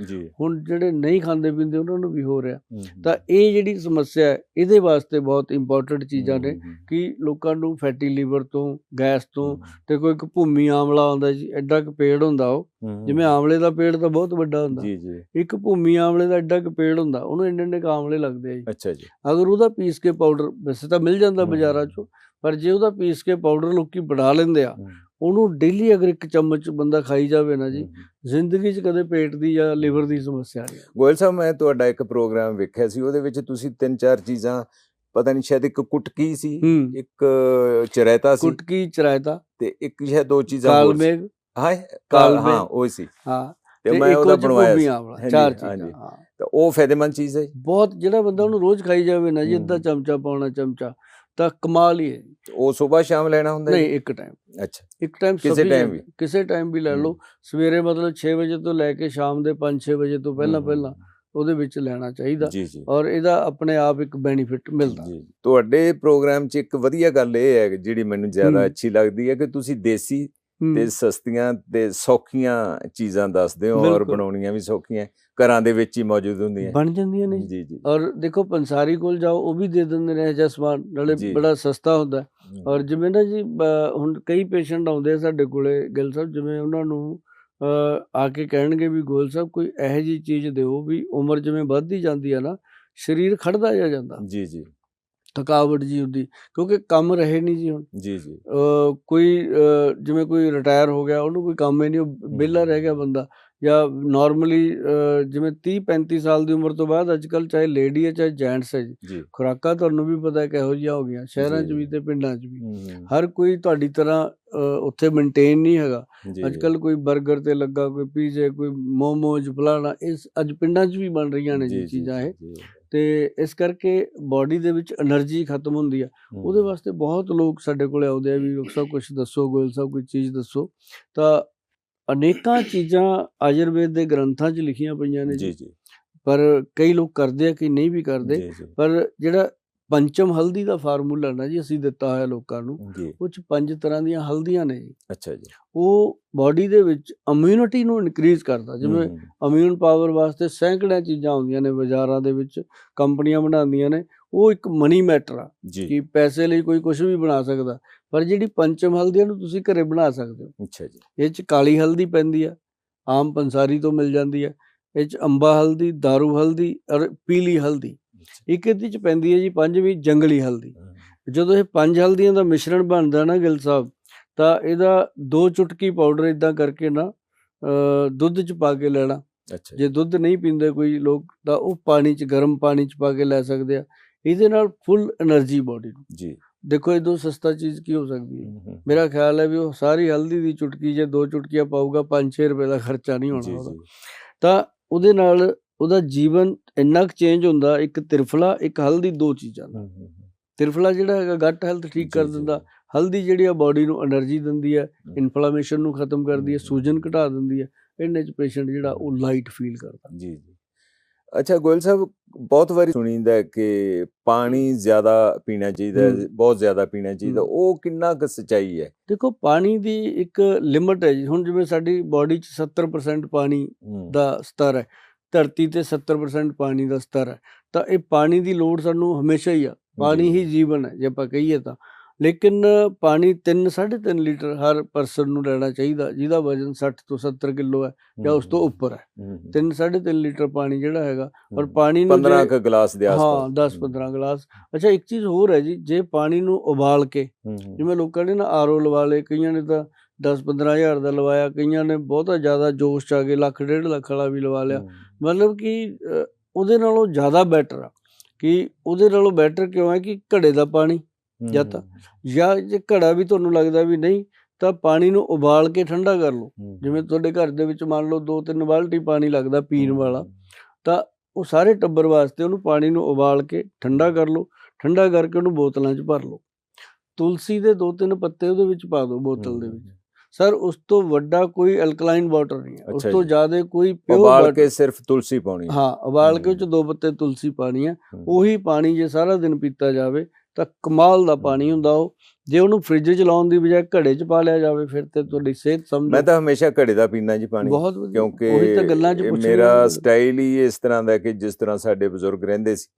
ਹੁਣ ਜਿਹੜੇ ਨਹੀਂ ਖਾਂਦੇ ਪੀਂਦੇ ਉਹਨਾਂ ਨੂੰ ਵੀ ਹੋ ਰਿਹਾ। ਤਾਂ ਇਹ ਜਿਹੜੀ ਸਮੱਸਿਆ ਹੈ ਇਹਦੇ ਵਾਸਤੇ ਬਹੁਤ ਇੰਪੋਰਟੈਂਟ ਚੀਜ਼ਾਂ ਨੇ ਕਿ ਲੋਕਾਂ ਨੂੰ ਫੈਟੀ ਲੀਵਰ ਤੋਂ ਗੈਸ ਤੋਂ ਤੇ ਕੋਈ ਇੱਕ ਭੂਮੀ ਆਮਲਾ ਹੁੰਦਾ ਜੀ ਐਡਾ ਕੁ ਪੇੜ ਹੁੰਦਾ ਉਹ। ਜਿਵੇਂ ਆਮਲੇ ਦਾ ਪੇੜ ਤਾਂ ਬਹੁਤ ਵੱਡਾ ਹੁੰਦਾ। ਜੀ ਜੀ। ਇੱਕ ਭੂਮੀ ਆਮਲੇ ਦਾ ਐਡਾ ਕੁ ਪੇੜ ਹੁੰਦਾ ਉਹਨੂੰ ਇੰਨੇ ਇੰਨੇ ਆਮਲੇ ਲੱਗਦੇ ਆ ਜੀ। ਅੱਛਾ ਜੀ। ਅਗਰ ਉਹਦਾ ਪੀਸ ਕੇ ਪਾਊਡਰ ਵੈਸੇ ਤਾਂ ਮਿਲ ਜਾਂਦਾ ਬਾਜ਼ਾਰਾਂ। 'ਚੋਂ ਪਰ ਜੇ ਉਹਦਾ ਪੀਸ ਕੇ ਪਾਊਡਰ ਲੋਕੀ ਬਣਾ ਲੈਂਦੇ ਆ ਉਹਨੂੰ ਡੇਲੀ ਅਗਰ ਇੱਕ ਚਮਚ ਬੰਦਾ ਖਾਈ ਜਾਵੇ ਨਾ ਜੀ। ਜ਼ਿੰਦਗੀ 'ਚ ਕਦੇ ਪੇਟ ਦੀ ਜਾਂ ਲਿਵਰ ਦੀ ਸਮੱਸਿਆ ਨਹੀਂ ਗੋਇਲ ਸਾਹਿਬ ਮੈਂ ਤੁਹਾਡਾ ਇੱਕ ਪ੍ਰੋਗਰਾਮ ਵੇਖਿਆ ਸੀ ਉਹਦੇ ਵਿੱਚ ਤੁਸੀਂ ਤਿੰਨ ਚਾਰ ਚੀਜ਼ਾਂ ਪਤਾ ਨਹੀਂ ਸ਼ਾਇਦ ਇੱਕ ਕੁਟਕੀ ਸੀ ਇੱਕ ਚਰੈਤਾ ਸੀ ਕੁਟਕੀ ਚਰਾਇਤਾ ਤੇ ਇੱਕ ਸ਼ਾਇਦ ਦੋ ਚੀਜ਼ਾਂ ਹੋਰ ਸੀ। ਹਾਂ ਕਾਲ ਹਾਂ। ਉਹ ਸੀ ਹਾਂ ਤੇ ਮੈਂ ਉਹਦਾ ਬਣਵਾਇਆ ਚਾਰ। ਚੀਜ਼ਾਂ ਹਾਂ ਤਾਂ ਉਹ ਫਾਇਦੇਮੰਦ ਚੀਜ਼ ਹੈ। ਬਹੁਤ ਜਿਹੜਾ ਬੰਦਾ ਉਹਨੂੰ ਰੋਜ਼ ਖਾਈ ਜਾਵੇ ਨਾ ਜੀ ਅੱਧਾ। ਚਮਚਾ ਪੌਣਾ ਚਮਚਾ ਤਾਂ ਕਮਾਲ ਹੀ ਹੈ ਉਹ ਸਵੇਰ ਸ਼ਾਮ ਲੈਣਾ ਹੁੰਦਾ ਨਹੀਂ? ਇੱਕ ਟਾਈਮ ਅੱਛਾ। ਇੱਕ ਟਾਈਮ ਕਿਸੇ time ਵੀ? ਕਿਸੇ ਟਾਈਮ ਵੀ ਲੈ ਲਓ। ਸਵੇਰੇ ਮਤਲਬ 6 ਵਜੇ ਤੋਂ ਲੈ ਕੇ ਸ਼ਾਮ ਦੇ 5-6 ਵਜੇ ਤੋਂ ਪਹਿਲਾਂ ਪਹਿਲਾਂ ਉਹਦੇ ਵਿੱਚ ਲੈਣਾ ਚਾਹੀਦਾ ਔਰ ਇਹਦਾ ਆਪਣੇ ਆਪ ਇੱਕ ਬੈਨੀਫਿਟ ਮਿਲਦਾ। ਜੀ। ਤੁਹਾਡੇ ਪ੍ਰੋਗਰਾਮ 'ਚ ਇੱਕ ਵਧੀਆ ਗੱਲ ਇਹ ਹੈ ਜਿਹੜੀ ਮੈਨੂੰ ਜ਼ਿਆਦਾ। ਅੱਛੀ ਲੱਗਦੀ ਹੈ ਕਿ ਤੁਸੀਂ ਦੇਸੀ ਤੇ ਸਸਤੀਆਂ ਤੇ ਸੌਖੀਆਂ ਚੀਜ਼ਾਂ ਦੱਸਦੇ ਹੋ ਔਰ। ਬਣਾਉਣੀਆਂ ਵੀ ਸੌਖੀਆਂ ਘਰਾਂ ਦੇ ਵਿੱਚ ਹੀ ਮੌਜੂਦ ਹੁੰਦੀਆਂ। ਬਣ ਜਾਂਦੀਆਂ ਨੇ। ਜੀ। ਜੀ। ਔਰ ਦੇਖੋ ਪੰਸਾਰੀ ਕੋਲ ਜਾਓ ਉਹ ਵੀ ਦੇ ਦਿੰਦੇ ਨੇ ਜਿਹਾ ਸਮਾਨ ਨਾਲੇ। ਬੜਾ ਸਸਤਾ ਹੁੰਦਾ। ਔਰ ਜਿਵੇਂ ਨਾ ਜੀ ਹੁਣ ਕਈ ਪੇਸ਼ੈਂਟ ਆਉਂਦੇ ਆ ਸਾਡੇ ਕੋਲੇ ਗਿੱਲ ਸਾਹਿਬ ਜਿਵੇਂ ਉਹਨਾਂ ਨੂੰ ਆ ਕੇ ਕਹਿਣਗੇ ਵੀ ਗੋਲ ਸਾਹਿਬ ਕੋਈ ਇਹੋ ਜੀ ਚੀਜ਼ ਦਿਓ ਵੀ ਉਮਰ ਜਿਵੇਂ ਵੱਧਦੀ ਜਾਂਦੀ ਆ ਨਾ ਸਰੀਰ ਖੜਦਾ ਜਾ ਜਾਂਦਾ। ਜੀ ਜੀ। ਥਕਾਵਟ ਜੀ ਹੁੰਦੀ ਕਿਉਂਕਿ ਕੰਮ ਰਹੇ ਨਹੀਂ ਜੀ ਹੁਣ। ਜੀ ਜੀ। ਕੋਈ ਜਿਵੇਂ ਕੋਈ ਰਿਟਾਇਰ ਹੋ ਗਿਆ ਉਹਨੂੰ ਕੋਈ ਕੰਮ ਹੀ ਨਹੀਂ ਉਹ ਰਹਿ ਗਿਆ ਬੰਦਾ। ਜਾਂ ਨਾਰਮਲੀ ਜਿਵੇਂ 30 35 ਸਾਲ ਦੀ ਉਮਰ ਤੋਂ ਬਾਅਦ ਅੱਜ ਕੱਲ ਚਾਹੇ ਲੇਡੀ ਹੈ ਚਾਹੇ ਜੈਂਟਸ ਹੈ ਜੀ ਖੁਰਾਕਾਂ ਤੁਹਾਨੂੰ ਵੀ ਪਤਾ ਹੈ ਕਿਹੋ ਜਿਹੀਆਂ ਹੋ ਗਈਆਂ ਸ਼ਹਿਰਾਂ 'ਚ। ਵੀ ਤੇ ਪਿੰਡਾਂ 'ਚ ਵੀ। ਹਰ ਕੋਈ ਤੁਹਾਡੀ ਤਰ੍ਹਾਂ ਉੱਥੇ ਮੇਨਟੇਨ ਨਹੀਂ ਹੈਗਾ। ਅੱਜ ਕੱਲ ਕੋਈ 버ਗਰ ਤੇ ਲੱਗਾ ਕੋਈ ਪੀਜ਼ੇ ਕੋਈ ਮੋਮੋਜ਼ ਫਲਾਣਾ ਇਸ ਅੱਜ ਪਿੰਡਾਂ 'ਚ ਵੀ ਬਣ ਰਹੀਆਂ ਨੇ ਜੀ ਚੀਜ਼ਾਂ ਇਹ। ਤੇ ਇਸ ਕਰਕੇ ਬਾਡੀ ਦੇ ਵਿੱਚ એનર્ਜੀ ਖਤਮ ਹੁੰਦੀ ਆ। ਉਹਦੇ ਵਾਸਤੇ ਬਹੁਤ ਲੋਕ ਸਾਡੇ ਕੋਲ ਆਉਂਦੇ ਆ ਵੀ ਲੋਕ ਸਾਹਿਬ ਕੁਝ ਦੱਸੋ ਗੋਇਲ ਸਭ ਕੋਈ ਚੀਜ਼ ਦੱਸੋ। ਤਾਂ ਅਨੇਕਾਂ ਚੀਜ਼ਾਂ ਆਯੁਰਵੇਦ ਦੇ ਗ੍ਰੰਥਾਂ 'ਚ ਲਿਖੀਆਂ ਪਈਆਂ ਨੇ ਜੀ। ਜੀ ਪਰ ਕਈ ਲੋਕ ਕਰਦੇ ਆ ਕਿ ਨਹੀਂ ਵੀ ਕਰਦੇ। ਪਰ ਜਿਹੜਾ ਪੰਚਮ ਹਲਦੀ ਦਾ ਫਾਰਮੂਲਾ ਨਾ ਜੀ ਅਸੀਂ ਦਿੱਤਾ ਹੋਇਆ ਲੋਕਾਂ ਨੂੰ ਉਹ 'ਚ ਪੰਜ ਤਰ੍ਹਾਂ ਦੀਆਂ ਹਲਦੀਆਂ ਨੇ ਜੀ। ਅੱਛਾ ਜੀ। ਉਹ ਬਾਡੀ ਦੇ ਵਿੱਚ ਇਮਿਊਨਿਟੀ ਨੂੰ ਇਨਕਰੀਜ਼ ਕਰਦਾ ਜਿਵੇਂ ਇਮਿਊਨ ਪਾਵਰ ਵਾਸਤੇ ਸੈਂਕੜਿਆਂ ਚੀਜ਼ਾਂ ਆਉਂਦੀਆਂ ਨੇ ਬਾਜ਼ਾਰਾਂ ਦੇ ਵਿੱਚ ਕੰਪਨੀਆਂ ਬਣਾਉਂਦੀਆਂ ਨੇ ਉਹ ਇੱਕ ਮਨੀ ਮੈਟਰ ਆ ਕਿ ਪੈਸੇ ਲਈ ਕੋਈ ਕੁਝ ਵੀ ਬਣਾ ਸਕਦਾ ਪਰ ਜਿਹੜੀ ਪੰਚਮ ਹਲਦੀ ਨੂੰ ਤੁਸੀਂ ਘਰੇ ਬਣਾ ਸਕਦੇ ਹੋ। ਅੱਛਾ ਜੀ। ਇਹ ਚ ਕਾਲੀ ਹਲਦੀ ਪੈਂਦੀ ਆ ਆਮ ਪੰਸਾਰੀ ਤੋਂ ਮਿਲ ਜਾਂਦੀ ਆ ਇਹ ਚ ਅੰਬਾ ਹਲਦੀ ਦਾਰੂ ਹਲਦੀ ਔਰ ਪੀਲੀ ਹਲਦੀ। ਇੱਕ ਇਹਦੇ ਚ ਪੈਂਦੀ ਹੈ ਜੀ ਪੰਜ ਵੀ ਜੰਗਲੀ ਹਲਦੀ ਜਦੋਂ ਇਹ ਪੰਜ ਹਲਦੀਆਂ ਦਾ ਮਿਸ਼ਰਣ ਬਣਦਾ ਨਾ ਗਿਲ ਸਾਹਿਬ ਤਾਂ ਇਹਦਾ ਦੋ ਚੁਟਕੀ ਪਾਊਡਰ ਇਦਾਂ ਕਰਕੇ ਨਾ ਦੁੱਧ ਚ ਪਾ ਕੇ ਲੈਣਾ। ਜੇ। ਦੁੱਧ ਨਹੀਂ ਪੀਂਦੇ ਕੋਈ ਲੋਕ ਤਾਂ ਉਹ ਪਾਣੀ ਚ ਗਰਮ ਪਾਣੀ ਚ ਪਾ ਕੇ ਲੈ ਸਕਦੇ ਆ। ਇਹਦੇ ਨਾਲ ਫੁੱਲ એનર્ਜੀ ਬੋਡੀ ਨੂੰ। ਜੀ। ਦੇਖੋ ਇਹ ਦੋ ਸਸਤਾ ਚੀਜ਼ ਕੀ ਹੋ ਸਕਦੀ ਹੈ? ਮੇਰਾ ਖਿਆਲ ਹੈ ਵੀ ਉਹ ਸਾਰੀ ਹਲਦੀ ਦੀ ਚੁਟਕੀ ਜੇ ਦੋ ਚੁਟਕੀਆਂ ਪਾਊਗਾ 5-6 ਰੁਪਏ ਦਾ ਖਰਚਾ ਨਹੀਂ ਹੋਣਾ ਤਾਂ ਉਹਦੇ ਨਾਲ ਉਹਦਾ ਜੀਵਨ ਇੰਨਾ ਕੁ ਚੇਂਜ ਹੁੰਦਾ ਇੱਕ ਤਿਰਫਲਾ ਇੱਕ ਹਲਦੀ ਦੋ ਚੀਜ਼ਾਂ ਦਾ। ਤਿਰਫਲਾ ਜਿਹੜਾ ਹੈਗਾ ਗੱਟ ਹੈਲਥ ਠੀਕ ਕਰ ਦਿੰਦਾ। ਹਲਦੀ ਜਿਹੜੀ ਆ ਬਾਡੀ ਨੂੰ એનર્ਜੀ ਦਿੰਦੀ ਹੈ। ਇਨਫਲੇਮੇਸ਼ਨ ਨੂੰ ਖਤਮ ਕਰਦੀ ਹੈ ਸੂਜਨ ਘਟਾ ਦਿੰਦੀ ਹੈ ਇਹਨੇ ਚ ਪੇਸ਼ੈਂਟ ਜਿਹੜਾ ਉਹ ਲਾਈਟ ਫੀਲ ਕਰਦਾ। ਜੀ ਜੀ। ਅੱਛਾ ਗੋਇਲ ਸਾਹਿਬ ਬਹੁਤ ਵਾਰੀ ਸੁਣੀਂਦਾ ਕਿ ਪਾਣੀ ਜ਼ਿਆਦਾ ਪੀਣਾ ਚਾਹੀਦਾ ਬਹੁਤ ਜ਼ਿਆਦਾ ਪੀਣਾ ਚਾਹੀਦਾ। ਉਹ ਕਿੰਨਾ ਕੁ ਸਚਾਈ ਹੈ? ਦੇਖੋ ਪਾਣੀ ਦੀ ਇੱਕ ਲਿਮਟ ਹੈ ਜੀ। ਹੁਣ ਜਿਵੇਂ ਸਾਡੀ ਬਾਡੀ ਚ 70% ਪਾਣੀ ਦਾ ਸਤਰ ਹੈ ਧਰਤੀ ਤੇ 70% ਪਾਣੀ ਦਾ ਸਤਰ ਹੈ। ਤਾਂ ਇਹ ਪਾਣੀ ਦੀ ਲੋੜ ਸਾਨੂੰ ਹਮੇਸ਼ਾ ਹੀ ਆ। ਪਾਣੀ ਹੀ ਜੀਵਨ ਹੈ ਜੇ ਆਪਾਂ ਕਹੀਏ ਤਾਂ। ਲੇਕਿਨ ਪਾਣੀ 3 3.5 ਲੀਟਰ ਹਰ ਪਰਸਨ ਨੂੰ ਲੈਣਾ ਚਾਹੀਦਾ ਜਿਹਦਾ ਵਜ਼ਨ 60 ਤੋਂ 70 ਕਿਲੋ ਹੈ ਜਾਂ ਉਸ ਤੋਂ ਉੱਪਰ ਹੈ। ਹਮ, ਹਮ, 3 3.5 ਲੀਟਰ ਪਾਣੀ ਜਿਹੜਾ ਹੈਗਾ ਔਰ ਪਾਣੀ ਨੂੰ 15 ਜੇ- ਕੁ ਗਲਾਸ ਦੇ ਹਾਂ ਆਸ-ਪਾਸ 10 15 ਗਲਾਸ। ਅੱਛਾ ਇੱਕ ਚੀਜ਼ ਹੋਰ ਹੈ ਜੀ ਜੇ ਪਾਣੀ ਨੂੰ ਉਬਾਲ ਕੇ ਜਿਵੇਂ ਲੋਕਾਂ ਨੇ ਨਾ ਆਰਓ ਲਵਾ ਲਏ ਕਈਆਂ ਨੇ ਤਾਂ 10 15 ਹਜ਼ਾਰ ਦਾ ਲਵਾਇਆ ਕਈਆਂ ਨੇ ਬਹੁਤਾ ਜ਼ਿਆਦਾ ਜੋਸ਼ ਚ ਆ ਕੇ ਲੱਖ ਡੇਢ ਲੱਖ ਵਾਲਾ ਵੀ ਲਵਾ ਲਿਆ। ਮਤਲਬ ਕਿ ਉਹਦੇ ਨਾਲੋਂ ਜ਼ਿਆਦਾ ਬੈਟਰ ਆ। ਕਿ ਉਹਦੇ ਨਾਲੋਂ ਬੈਟਰ ਕਿਉਂ ਹੈ ਕਿ ਘੜੇ ਦਾ ਪਾਣੀ ਜਾਂ ਤਾਂ- ਜਾਂ ਜੇ ਘੜਾ ਵੀ ਤੁਹਾਨੂੰ ਲੱਗਦਾ ਵੀ ਨਹੀਂ ਤਾਂ ਪਾਣੀ ਨੂੰ ਉਬਾਲ ਕੇ ਠੰਡਾ ਕਰ ਲਓ। ਜਿਵੇਂ ਤੁਹਾਡੇ ਘਰ ਦੇ ਵਿੱਚ ਮੰਨ ਲਓ ਦੋ ਤਿੰਨ ਬਾਲਟੀ ਪਾਣੀ ਲੱਗਦਾ ਪੀਣ ਵਾਲਾ ਤਾਂ ਉਹ ਸਾਰੇ ਟੱਬਰ ਵਾਸਤੇ ਉਹਨੂੰ ਪਾਣੀ ਨੂੰ ਉਬਾਲ ਕੇ ਠੰਡਾ ਕਰ ਲਓ। ਠੰਡਾ ਕਰਕੇ ਉਹਨੂੰ ਬੋਤਲਾਂ 'ਚ ਭਰ ਲਓ। ਤੁਲਸੀ ਦੇ ਦੋ ਤਿੰਨ ਪੱਤੇ ਉਹਦੇ ਵਿੱਚ ਪਾ ਦਿਓ ਬੋਤਲ ਦੇ ਵਿੱਚ। ਸਰ ਉਸ ਤੋਂ ਵੱਡਾ ਕੋਈ ਐਲਕਲਾਈਨ ਵਾਟਰ ਨਹੀਂ ਹੈ। ਉਸ ਤੋਂ। ਜ਼ਿਆਦਾ ਕੋਈ ਪਿਓਰ ਉਬਾਲ ਕੇ ਸਿਰਫ ਤੁਲਸੀ ਪਾਉਣੀ ਹੈ। ਹਾਂ ਉਬਾਲ ਕੇ ਉਹ 'ਚ ਹਮ। ਦੋ ਪੱਤੇ ਤੁਲਸੀ ਪਾਣੀ ਹੈ। ਉਹੀ ਪਾਣੀ ਜੇ ਸਾਰਾ ਦਿਨ ਪੀਤਾ ਜਾਵੇ ਤਾਂ ਕਮਾਲ ਦਾ ਪਾਣੀ ਹੁੰਦਾ ਉਹ। ਜੇ ਉਹਨੂੰ ਫ੍ਰਿਜ 'ਚ ਲਾਉਣ ਦੀ ਬਜਾਏ ਘੜੇ 'ਚ ਪਾ ਲਿਆ ਜਾਵੇ ਫਿਰ ਤੇ ਤੁਹਾਡੀ ਸਿਹਤ ਮੈਂ ਸਮਝੋ ਤਾਂ ਹਮੇਸ਼ਾ ਘੜੇ ਦਾ ਪੀਣਾ ਜੀ ਪਾਣੀ ਕਿਉਂਕਿ ਉਹੀ ਤਾਂ ਗੱਲਾਂ 'ਚ ਪੁੱਛ ਮੇਰਾ ਸਟਾਈਲ ਹੀ ਇਸ ਤਰ੍ਹਾਂ ਦਾ ਕਿ ਜਿਸ ਤਰ੍ਹਾਂ ਸਾਡੇ ਬਜ਼ੁਰਗ ਰਹਿੰਦੇ ਸੀ।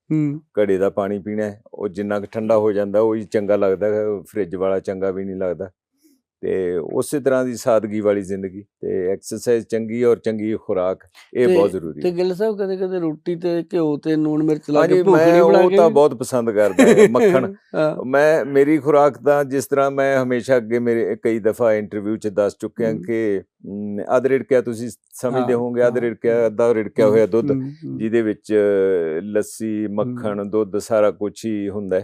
ਘੜੇ ਦਾ ਪਾਣੀ ਪੀਣਾ ਉਹ ਜਿੰਨਾ ਕੁ ਠੰਡਾ ਹੋ ਜਾਂਦਾ ਉਹ ਹੀ ਚੰਗਾ ਲੱਗਦਾ ਫ੍ਰਿਜ ਵਾਲਾ ਚੰਗਾ ਵੀ ਨਹੀਂ ਲੱਗਦਾ। ਤੇ ਉਸੇ ਤਰ੍ਹਾਂ ਦੀ ਸਾਦਗੀ ਵਾਲੀ ਜ਼ਿੰਦਗੀ ਤੇ ਐਕਸਰਸਾਈਜ਼ ਚੰਗੀ ਔਰ ਚੰਗੀ ਖੁਰਾਕ ਇਹ ਤੇ- ਬਹੁਤ ਜ਼ਰੂਰੀ ਤੇ ਹੈ। ਗਿੱਲ ਸਾਹਿਬ ਕਦੇ ਕਦੇ ਰੋਟੀ ਤੇ ਘਿਓ ਤੇ ਨੂਣ ਮਿਰਚ ਲਾ ਕੇ ਭੁਖੜੀ ਮੈਂ ਬਣਾ ਉਹ ਕੇ ਤਾਂ ਵੀ- ਬਹੁਤ ਪਸੰਦ ਕਰਦਾ ਮੱਖਣ। ਮੈਂ ਮੇਰੀ ਖੁਰਾਕ ਤਾਂ ਜਿਸ ਤਰ੍ਹਾਂ ਮੈਂ ਹਮੇਸ਼ਾ ਅੱਗੇ ਮੇਰੇ ਕਈ ਦਫਾ ਇੰਟਰਵਿਊ 'ਚ ਦੱਸ ਚੁੱਕਿਆ। ਕਿ ਅੱਧ ਰਿੜਕਿਆ ਤੁਸੀਂ ਸਮਝਦੇ ਹਾਂ, ਹੋਵੋਗੇ ਅੱਧ ਰਿੜਕਿਆ। ਅੱਧਾ ਰਿੜਕਿਆ ਹੋਇਆ ਦੁੱਧ ਜਿਹਦੇ ਵਿੱਚ ਲੱਸੀ ਮੱਖਣ ਦੁੱਧ ਸਾਰਾ ਕੁਝ ਹੀ ਹੁੰਦਾ।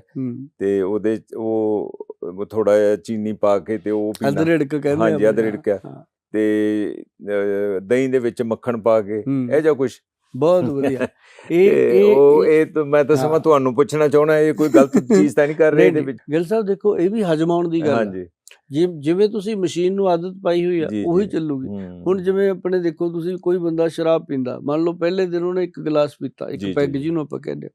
ਤੇ ਉਹਦੇ ਉਹ ਥੋੜਾ ਜਿਹਾ ਚੀਨੀ ਪਾ ਕੇ ਤੇ ਉਹ ਅੱਧ ਪੀਣਾ ਰਿੜਕ ਕਹਿੰਦੇ ਹਾਂਜੀ, ਆ ਅੱਧ ਰਿੜਕਿਆ। ਹਾਂ, ਤੇ ਦਹੀਂ ਦੇ ਵਿੱਚ ਮੱਖਣ ਪਾ ਕੇ। ਇਹ ਜਿਹਾ ਕੁਝ ਬਹੁਤ ਵਧੀਆ ਇਹ ਉਹ ਇਹ- ਤਾਂ ਮੈਂ ਤਾਂ ਸਮਾਂ। ਤੁਹਾਨੂੰ ਪੁੱਛਣਾ ਚਾਹਣਾ ਇਹ ਕੋਈ ਗਲਤ ਚੀਜ਼ ਤਾਂ ਨਹੀਂ ਕਰ ਰਹੇ ਇਹਦੇ ਵਿੱਚ ਗਿੱਲ ਸਾਹਿਬ ਦੇਖੋ ਇਹ ਵੀ ਹਜਮਾਉਣ ਦੀ ਗੱਲ ਹੈ ਹਾਂਜੀ ਜਿ- ਜਿਵੇਂ ਤੁਸੀਂ ਮਸ਼ੀਨ ਨੂੰ ਆਦਤ ਪਾਈ ਹੋਈ ਆ ਜੀ, ਉਹੀ ਜੀ। ਚੱਲੂਗੀ ਹੁਣ ਜਿਵੇਂ ਆਪਣੇ ਦੇਖੋ ਤੁਸੀਂ ਕੋਈ ਬੰਦਾ ਸ਼ਰਾਬ ਪੀਂਦਾ ਮੰਨ ਲਓ ਪਹਿਲੇ ਦਿਨ ਉਹਨੇ ਇੱਕ ਗਲਾਸ ਪੀਤਾ ਜੀ, ਇੱਕ ਜੀ, ਪੈਗ ਜੀ। ਜਿਹਨੂੰ ਆਪਾਂ ਕਹਿੰਦੇ ਆ।